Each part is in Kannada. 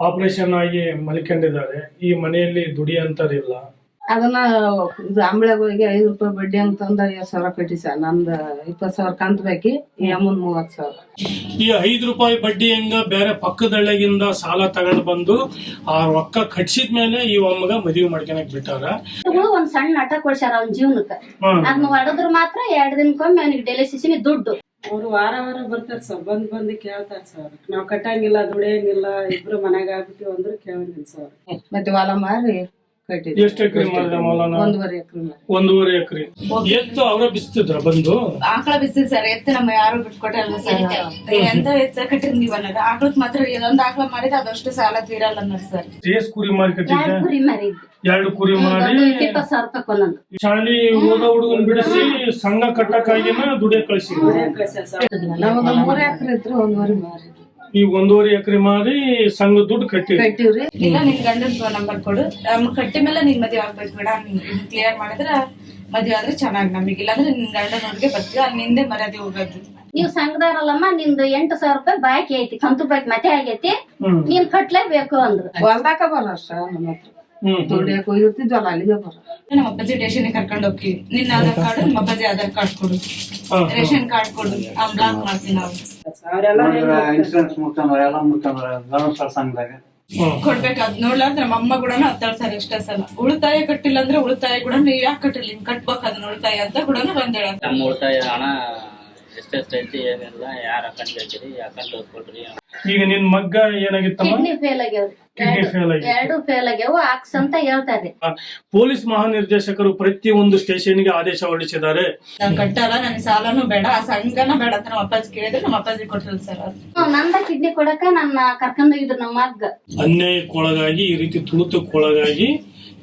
ಆಪರೇಷನ್ ಆಗಿ ಮಲ್ಕೊಂಡಿದ್ದಾರೆ. ಈ ಮನೆಯಲ್ಲಿ ದುಡಿಯಂತರಿಲ್ಲ ಅದನ್ನ ಇದು ಹೋಗಿ ಐದು ರೂಪಾಯಿ ಬಡ್ಡಿ ಅಂತಂದ ಐವತ್ ಸಾವಿರ ಕಟ್ಟಿ ಸರ್. ನಂದು ಇಪ್ಪತ್ ಸಾವಿರ ಕಂತ ಬೇಕಿ ಈ ಅಮ್ಮನ್ ಮೂವತ್ ಸಾವಿರ. ಈ ಐದು ರೂಪಾಯಿ ಬಡ್ಡಿ ಹೆಂಗ ಬೇರೆ ಪಕ್ಕದಳ್ಳಿಗಿಂದ ಸಾಲ ತಗೊಂಡ್ ಬಂದು ಆ ರೊಕ್ಕ ಕಟ್ಸಿದ ಮೇಲೆ ಈ ಅಮ್ಮಗ ಮದುವೆ ಮಾಡ್ಕೊಳಕ್ ಬಿಟ್ಟಾರ? ಒಂದ್ ಸಣ್ಣ ನಾಟಕ ಕೊಡ್ಸ್ಯಾರ ಅವ್ನ ಜೀವನಕ್ಕ. ಹ್ಮ್. ಹೊಡೆದ್ರ ಮಾತ್ರ ಎರಡ್ ದಿನಕ್ಕೊಮ್ಮೆ ಅವನಿಗೆ ಡೆಲಿಸಿಸಿನಿ ದುಡ್ಡು. ಅವ್ರು ವಾರ ವಾರ ಬರ್ತಾರೆ ಸರ್. ಬಂದ್ ಬಂದ್ ಕೇಳ್ತಾರ ಸರ್ ನಾವು ಕಟ್ಟಂಗಿಲ್ಲ, ದುಡಿಯಂಗಿಲ್ಲ, ಇಬ್ರು ಮನ್ಯಾಗ ಆಗ್ಬಿಟ್ಟಿವ್ ಅಂದ್ರೆ ಕೇಳಂಗಿಲ್ಲ ಸರ್ ಮತ್ತೆ ಹೊಲ ಮಾರಿ ಕಟ್ಟಿದ್ವಿ ಎಷ್ಟು ಎಕರೆ ಮಾಡಿದ್ರೆ ಮೌಲಾನ? ಒಂದೂವರೆ ಎಕರೆ ಒಂದೂವರೆ ಎಕರೆ. ಎತ್ತು ಅವರ ಬಿಸ್ತಿದ್ರ ಬಂದು? ಆಕಳ ಬಿಸಿಲ್ ಸರ್ ಎತ್ತು ನಮ್ಮ ಯಾರು ಬಿಟ್ಕೊಟ್ಟಲ್ಲ ಸರ್? ಎಂತ ಎತ್ತ ಕಟ್ಟಿರ್ ನೀವು ಅನ್ನೋದು? ಆಕಳಕ್ ಮಾತ್ರ ಇದೊಂದು ಆಕಳ ಮಾಡಿದ್ರೆ ಅದಷ್ಟು ಸಾಲ ತೀರಲ್ಲ ಅನ್ನೋದು ಸರ್. ಏಸ್ ಕುರಿ ಮಾರಿ ಕಟ್ಟಿದ್ದೆ? ಎರಡ್ ಕುರಿ ಮಾರಿದ್ದು. ಎರಡು ಕುರಿ ಮಾಡಿ ಇಪ್ಪತ್ತು ಸಾವಿರ ರೂಪಾಯಿ ಒಂದೊಂದು ಶಾಲಿ ಓದ ಹುಡುಗನ್ ಬಿಡಿಸಿ ಸಂಘ ಕಟ್ಟಕ್ಕಾಗಿನ ದುಡಿಯ ಕಳಿಸಿ ನಮಗ ಮೂರ್ ಎಕರೆ ಇದ್ರು ಒಂದೂವರೆ ಮಾರಿ. ಈ ಒಂದೂವರೆ ಎಕರೆ ಮಾರಿ ಸಂಘ ದುಡ್ಡು ಕಟ್ಟಿ ಕಟ್ಟಿವ್ರಿ. ಇಲ್ಲ ನಿನ್ ಗಂಡನ ಫೋನ್ ನಂಬರ್ ಕೊಡು. ನಮ್ ಕಟ್ಟಿ ಮೇಲೆ ನಿನ್ ಮದ್ವೆ ಆಗ್ಬೇಕು ಬೇಡ. ನೀನ್ ಕ್ಲಿಯರ್ ಮಾಡಿದ್ರ ಮದ್ವೆ ಆದ್ರೆ ಚೆನ್ನಾಗಿ ನಮಗೆ. ಇಲ್ಲಾಂದ್ರೆ ನಿನ್ ಗಂಡನ ಊರಿಗೆ ಬರ್ತೀವಿ. ಅಲ್ಲಿ ನಿಂದೆ ಮರ್ಯಾದೆ ಹೋಗೋದು. ನೀವು ಸಂಘದಾರಲ್ಲಮ್ಮ ನಿಂದು ಎಂಟು ಸಾವಿರ ರೂಪಾಯಿ ಬಾಕಿ ಐತಿ. ಕಂತು ಬಾಕಿ ಮತ್ತೆ ಆಗೈತಿ. ನೀನ್ ಕಟ್ಲೇಬೇಕು ಅಂದ್ರು. ಹೊಲ್ದಾಕ ಬರ ಸರ್ ನಮ್ಮ ಹತ್ರ. ಹ್ಮ್ ದುಡಿಯಕ್ ಹೋಗಿರ್ತಿದ್ವಲ್ಲ ಅಲ್ಲಿಗೆ ಬರ ನಮ್ಮ ಅಪ್ಪಾಜಿ ರೇಷನ್ ಕರ್ಕೊಂಡು ಹೋಗಿ ನಿನ್ನ ಆಧಾರ್ ಕಾರ್ಡ್ ನಮ್ಮ ಅಪ್ಪಾಜಿ ಆಧಾರ್ ಕಾರ್ಡ್ ಕೊಡು. ರೇಷನ್ ಕಾರ್ಡ್ ಕೊಡು. ಬ್ಲಾಕ್ ಮಾಡ್ತೀವಿ ನಾವು ಇನ್ಸೂರೆನ್ಸ್ ಮುಖಾಂತರ ಎಲ್ಲ ಮುಖಾಂತರ ಧರ್ಮಸ್ಥಳ ಸಂಘದಾಗ. ಹ್ಮ್. ಕೊಡ್ಬೇಕಾದ್ ನೋಡ್ಲಾರ್ದ ನಮ್ಮ ಅಮ್ಮ ಕೂಡ ಹತ್ತಾಳ್ತಾರೆ ಸಲ. ಉಳಿತಾಯ ಕಟ್ಟಿಲ್ಲ ಅಂದ್ರೆ ಉಳಿತಾಯ ಕೂಡ ನೀವ್ ಯಾಕೆ ಕಟ್ಟಿಲ್ಲ ನಿಮ್ ಕಟ್ಬೇಕು ಅದನ್ನ ಉಳಿತಾಯ ಅಂತ ಕೂಡ ಬಂದೇಳ ನಮ್ಮ ಉಳಿತಾಯ ಹಣ ಎಷ್ಟೆಷ್ಟು ಐತಿ ಏನಿಲ್ಲ ಯಾರ ಅಕೌಂಟ್ ಹೇಳ್ತೀರಿ ಅಕೌಂಟ್ ಕೊಡ್ರಿ ಈಗ ನಿನ್ ಮಗ್ಗ ಏನಾಗಿತ್ತಮ್ಮ? ಕಿಡ್ನಿ ಫೇಲ್ ಆಗ್ಯಾವ್ರಿ. ಕಿಡ್ನಿ ಫೇಲ್ ಆಗಿ ಎರಡು ಫೇಲ್ ಆಗ್ಯಾವ ಆಕ್ಸ್ ಅಂತ ಹೇಳ್ತಾರೆ ಪೊಲೀಸ್ ಮಹಾನಿರ್ದೇಶಕರು ಪ್ರತಿ ಒಂದು ಸ್ಟೇಷನ್ಗೆ ಆದೇಶ ಹೊರಡಿಸಿದ್ದಾರೆ. ನಾನ್ ಕಟ್ಟಲ್ಲ ನನ್ ಸಾಲನು ಬೇಡ ಆ ಸಂಘನ ಬೇಡ ಅಂತ ನಮ್ಮ ಅಪ್ಪಾಜಿ ಕೇಳಿದ್ರೆ ನಮ್ಮ ಅಪ್ಪಾಜಿ ಕೊಟ್ಟಿಲ್ಲ ಸರ್ ಅದು. ನಂದ ಕಿಡ್ನಿ ಕೊಡಕ ನನ್ನ ಕರ್ಕೊಂಡೋಗಿದ್ರು ನಮ್ಮ ಮಗ್ಗ. ಅನ್ಯಾಯಕ್ಕೊಳಗಾಗಿ ಈ ರೀತಿ ತುಳಿತಕ್ಕೊಳಗಾಗಿ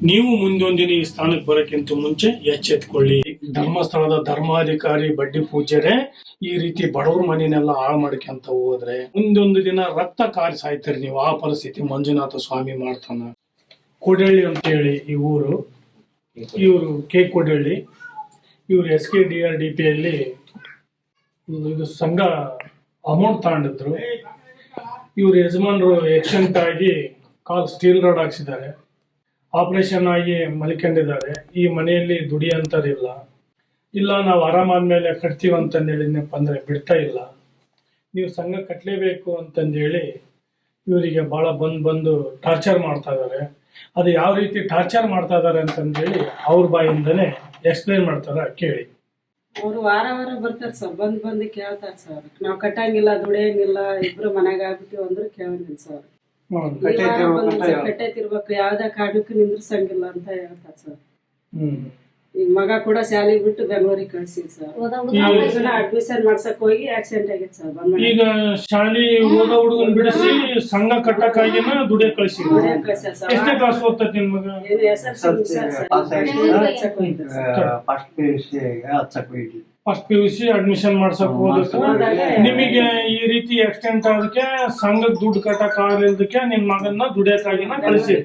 ನೀವು ಮುಂದೊಂದಿನ ಈ ಸ್ಥಾನಕ್ಕೆ ಬರಕ್ಕಿಂತ ಮುಂಚೆ ಎಚ್ಚೆತ್ಕೊಳ್ಳಿ. ಧರ್ಮಸ್ಥಳದ ಧರ್ಮಾಧಿಕಾರಿ ಬಡ್ಡಿ ಪೂಜ್ಯರೇ ಈ ರೀತಿ ಬಡವ್ರ ಮನೆಯನ್ನೆಲ್ಲ ಹಾಳು ಮಾಡ್ಕೊಂತ ಹೋದ್ರೆ ಮುಂದೊಂದು ದಿನ ರಕ್ತ ಕಾರಿ ಸಾಯ್ತೀರಿ ನೀವು, ಆ ಪರಿಸ್ಥಿತಿ ಮಂಜುನಾಥ ಸ್ವಾಮಿ ಮಾಡ್ತಾನ. ಕೊಡಳ್ಳಿ ಅಂತ ಹೇಳಿ ಈ ಊರು, ಇವರು ಕೆ ಕೊಡಳ್ಳಿ, ಇವರು S K D R D P ಅಲ್ಲಿ ಇದು ಸಂಘ ಅಮೌಂಟ್ ತಗೊಂಡಿದ್ರು. ಇವ್ರ ಯಜಮಾನರು ಎಕ್ಸೆಂಟ್ ಆಗಿ ಕಾಲ್ ಸ್ಟೀಲ್ ರಾಡ್ ಹಾಕ್ಸಿದ್ದಾರೆ. ಆಪರೇಷನ್ ಆಗಿ ಮಲ್ಕೊಂಡಿದ್ದಾರೆ. ಈ ಮನೆಯಲ್ಲಿ ದುಡಿಯಂತರಿಲ್ಲ ಇಲ್ಲ ನಾವು ಆರಾಮಾದ್ಮೇಲೆ ಕಟ್ತೀವಿ ಅಂತಂದೇಳಿದ್ನಪ್ಪ ಅಂದ್ರೆ ಬಿಡ್ತಾ ಇಲ್ಲ. ನೀವು ಸಂಘ ಕಟ್ಟಲೇಬೇಕು ಅಂತಂದೇಳಿ ಇವರಿಗೆ ಭಾಳ ಬಂದು ಬಂದು ಟಾರ್ಚರ್ ಮಾಡ್ತಾ ಇದ್ದಾರೆ ಅದು ಯಾವ ರೀತಿ ಟಾರ್ಚರ್ ಮಾಡ್ತಾ ಇದ್ದಾರೆ ಅಂತಂದೇಳಿ ಅವ್ರ ಬಾಯಿಂದನೇ ಎಕ್ಸ್ಪ್ಲೈನ್ ಮಾಡ್ತಾರ ಕೇಳಿ. ಅವ್ರು ವಾರ ವಾರ ಬರ್ತಾರ ಸರ್ ಬಂದ್ ಬಂದ್ ಕೇಳ್ತಾರ ಸರ್. ನಾವ್ ಕಟ್ಟಂಗಿಲ್ಲ ದುಡಿಯಂಗಿಲ್ಲ ಇಬ್ರು ಮನ್ಯಾಗ ಆಗ್ಬಿಟ್ಟಿವ್ ಅಂದ್ರೆ ಕೇಳಂಗಿಲ್ಲ ಸರ್. ಕಟ್ಟೈತಿರ್ಬೇಕು ಯಾವ್ದೇ ಕಾರಣಕ್ಕೂ ನಿಂದ್ರಸಂಗಿಲ್ಲ ಅಂತ ಹೇಳ್ತಾರ ಸರ್. ಹ್ಮ್. ಈಗ ಮಗ ಕೂಡ ಶಾಲೆಗೆ ಬಿಟ್ಟು ಬೆಂಗಳೂರಿಗೆ ಕಳ್ಸಿದ್ ಸರ್ ಅಡ್ಮಿಷನ್ ಮಾಡ್ಸಕ್ ಹೋಗಿ ಆಕ್ಸಿಡೆಂಟ್ ಆಗಿತ್ತು ಸರ್ ಈಗ ಶಾಲಿ ಓದೋ ಹುಡುಗನ್ ಬಿಡಿಸಿ ಸಂಘ ಕಟ್ಟಕ್ಕಾಗಿ ದುಡಿಯ ಕಳಿಸಿ ಸರ್ ಎಷ್ಟೇ ಕ್ಲಾಸ್ ಓದ್ತೈತಿ ನಿನ್ ಮಗ? ಏನು ಹೆಸರು pass ಹಚ್ಚಕ್ sir. First P U C ಹಚ್ಚಕ್ first P U C admission ಮಾಡ್ಸಕ್ ಹೋದಕ್ಕೆ ನಿಮಗೆ ಈ ರೀತಿ ಎಕ್ಸ್ಟೆಂಟ್ ಆದಕ್ಕೆ ಸಂಘದ ದುಡ್ಡು ಕಟ್ಟಕ್ ಆಗ್ಲಿಲ್ದಕ್ಕೆ ನಿನ್ ಮಗನ್ನ ದುಡಿಯಕ್ಕಾಗಿನ ಕಳಿಸಿ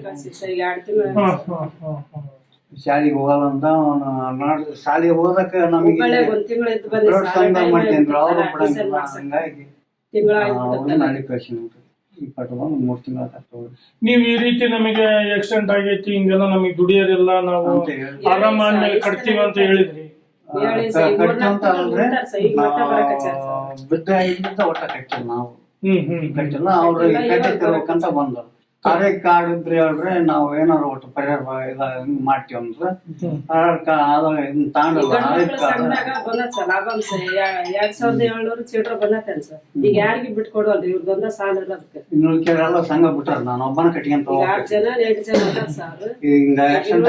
ಈಗ ಹಾ ಹಾ. ಶಾಲೆಗೆ ಹೋಗಲ್ಲಂತ ಅವನು ನಾಡ್ ಶಾಲೆಗೆ ಹೋಗಕ್ಕೆ ನಮಗೆ ಹುಬ್ಬಳ್ಳಿಯಾಗ ಒಂದ್ ತಿಂಗಳು ಇದ್ದು ಸಂಘ ಅವ್ರು ಬಿಡಂಗಿಲ್ಲ ಹಂಗಾಗಿ ನಾಳೆ ಮೂರು ನೀವ್ ಈ ರೀತಿ ನಮಗೆ ಆಕ್ಸಿಡೆಂಟ್ ಆಗೈತಿ ಹಿಂಗೆಲ್ಲ ನಮಗೆ ದುಡಿಯೋದಿಲ್ಲ ನಾವು ಅಂತ ಆರಾಮ ಆದ್ಮೇಲೆ ಕಟ್ತೀವಿ ಅಂತ ಹೇಳಿದ್ರಿ. ಹೇಳಿ ಸರ್, ಈಗ ಕಟ್ಟಿ ಅಂತ ಮೂರ್ನಾಲ್ಕು ಅಂದ್ರೆ ಬಿದ್ದ ಒಟ್ಟ ಕಟ್ಟಿಲ್ಲ ನಾವು. ಹ್ಮ್ ಹ್ಮ್ ಹ್ಮ್. ಕಟ್ಟಿಲ್ಲ ಅವ್ರು ಕಟ್ಟಿರ್ಬೇಕಂತ ಬಂದರು. ಆರೋಗ್ಯ ಕಾರ್ಡ್ ಇದ್ರೆ ಹೇಳ್ರೆ ನಾವು ಏನಾರು ಒಟ್ಟು ಪರಿಹಾರ ಇದ ಹಿಂಗ್ ಮಾಡ್ತೀವಿ ಅಂದ್ರೆ ಆಧಾರ್ ಕಾರ್ಡ್ ಇದನ್ನ ತಾಂಡಲ್ಲ. ಆಧಾರ್ ಕಾರ್ಡ್. ಬಂದತ್ ಸರ್ ಲಾಭ ಸರ್. ಎರಡ್ ಸಾವಿರದ ಏಳ್ನೂರು ಚೀಟ್ರ ಬಂದತ್ತೇನ್ ಸರ್. ಈಗ ಯಾರಿಗೂ ಬಿಟ್ಕೊಡೋಲ್ರಿ ಇವ್ರದೊಂದ ಸಾಲ ಇರೋದಕ್ಕೆ ಕೇಳಲ್ಲ ಸಂಘ ಬಿಟ್ಟಾರ ನಾನು ಒಬ್ಬನ ಕಟ್ಕೊಂತ ಯಾರ್ ಆರ್ ಜನ ಎಂಟು ಜನ ಅದಾರ ಸರ್. ಹಿಂಗ ಆಕ್ಷನ್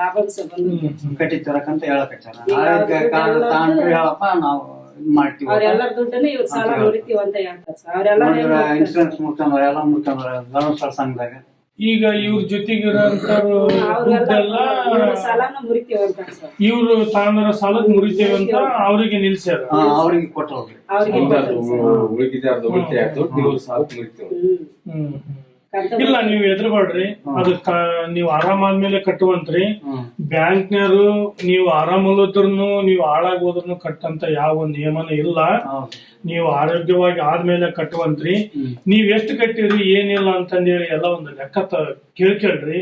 ಲಾಭಾಂಶ ಬಂದು ಕಟ್ಟಿತ್ತಿರಕಂತ ಹೇಳಕತ್ತಾರ ಆರೋಗ್ಯ ಕಾರ್ಡ್ ತಾಂಡ್ರಿ ಹೇಳಪ್ಪ ನಾವು ಮಾಡ್ತೀವಿ. ಅವ್ರೆಲ್ಲರ ದುಡ್ಡನ್ನ ಇವ್ರ ಸಾಲ ಮುರಿತೀವಿ ಅಂತ ಹೇಳ್ತಾರೆ ಸರ್. ಅವರೆಲ್ಲ ಇನ್ಸೂರೆನ್ಸ್ ಮುಖಾಂತರ ಎಲ್ಲ ಮುಖಾಂತರ ಧರ್ಮಸ್ಥಳ ಸಂಘದಾಗ ಈಗ ಇವ್ರ ಜೊತೆಗೆ ದುಡ್ಡೆಲ್ಲ ಅವ್ರೆಲ್ಲ ಸಾಲನ ಮುರಿತೀವಿ ಅಂತ ಸರ್. ಇವ್ರು ತಾಂದ್ರ ಸಾಲದ್ ಮುರಿತೇವೆ ಅಂತ ಅವರಿಗೆ ನಿಲ್ಸ್ಯಾರ? ಹಾ, ಅವ್ರಿಗೆ ಅವ್ರಿಗೆ ಸರ್. ಉಳಿದಿದೆ ಅರ್ಧ ಉಳಿತಾಯ ಆಯ್ತು ನೀವು ಸಾಲ ಮುರಿತೀವಿ. ಹ್ಮ್ ಹ್ಮ್. ಇಲ್ಲ ನೀವು ಎದ್ರಬೇಡ್ರಿ ಅದು ನೀವ್ ಆರಾಮ ಆದ್ಮೇಲೆ ಕಟ್ಟುವಂತ್ರಿ. ಬ್ಯಾಂಕ್ನವರು ನೀವು ಆರಾಮಲ್ಲದ್ರೂ ನೀವು ಹಾಳಾಗೋದ್ರೂ ಕಟ್ಟಂತ ಯಾವ ನಿಯಮನೂ ಇಲ್ಲ. ನೀವು ಆರೋಗ್ಯವಾಗಿ ಆದ್ಮೇಲೆ ಕಟ್ಟುವಂತ್ರಿ. ನೀವ್ ಎಷ್ಟು ಕಟ್ಟಿರಿ ಏನಿಲ್ಲ ಅಂತಂದೇಳಿ ಎಲ್ಲ ಒಂದು ಲೆಕ್ಕ ಕೇಳ್ಕೇಳ್ರಿ.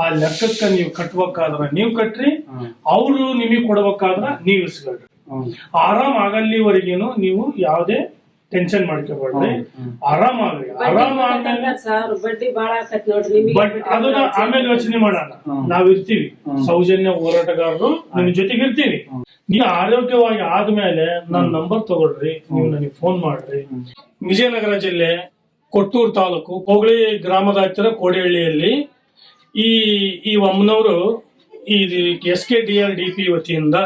ಆ ಲೆಕ್ಕಕ್ಕ ನೀವು ಕಟ್ಬೇಕಾದ್ರ ನೀವ್ ಕಟ್ರಿ ಹ್ಮ್ ಅವ್ರು ನಿಮಗ್ ಕೊಡ್ಬೇಕಾದ್ರ ನೀವ್ ಇಸ್ಕೊಳ್ರಿ. ಆರಾಮ್ ಆಗಲ್ಲಿವರೆಗೇನು ನೀವು ಯಾವ್ದೇ ಟೆನ್ಷನ್ ಮಾಡ್ಕೋಬಾರ್ದು. ಆರಾಮಾಗ್ರಿ. ಆರಾಮ್ ಬಡ್ಡಿ ಆಕತ್ ನೋಡ್ರಿ. ನಿಮಗೆ ಬಟ್ ಅದನ್ನ ಆಮೇಲೆ ಯೋಚನೆ ಮಾಡೋಣ. ನಾವ್ ಇರ್ತೀವಿ. ಸೌಜನ್ಯ ಹೋರಾಟಗಾರರು ನಿಮ್ ಜೊತೆಗೆ ಇರ್ತೀವಿ. ನೀವು ಆರೋಗ್ಯವಾಗಿ ಆದ್ಮೇಲೆ ನನ್ ನಂಬರ್ ತಗೊಳ್ರಿ. ನೀವು ನನಗೆ ಫೋನ್ ಮಾಡ್ರಿ. ವಿಜಯನಗರ ಜಿಲ್ಲೆ ಕೊಟ್ಟೂರು ತಾಲೂಕು ಹೋಗಳಿ ಗ್ರಾಮದ ಹತ್ತಿರ ಕೋಡಿಹಳ್ಳಿಯಲ್ಲಿ ಈ ಈ ಅಮ್ಮನವರು ಈ S K D R D P ವತಿಯಿಂದ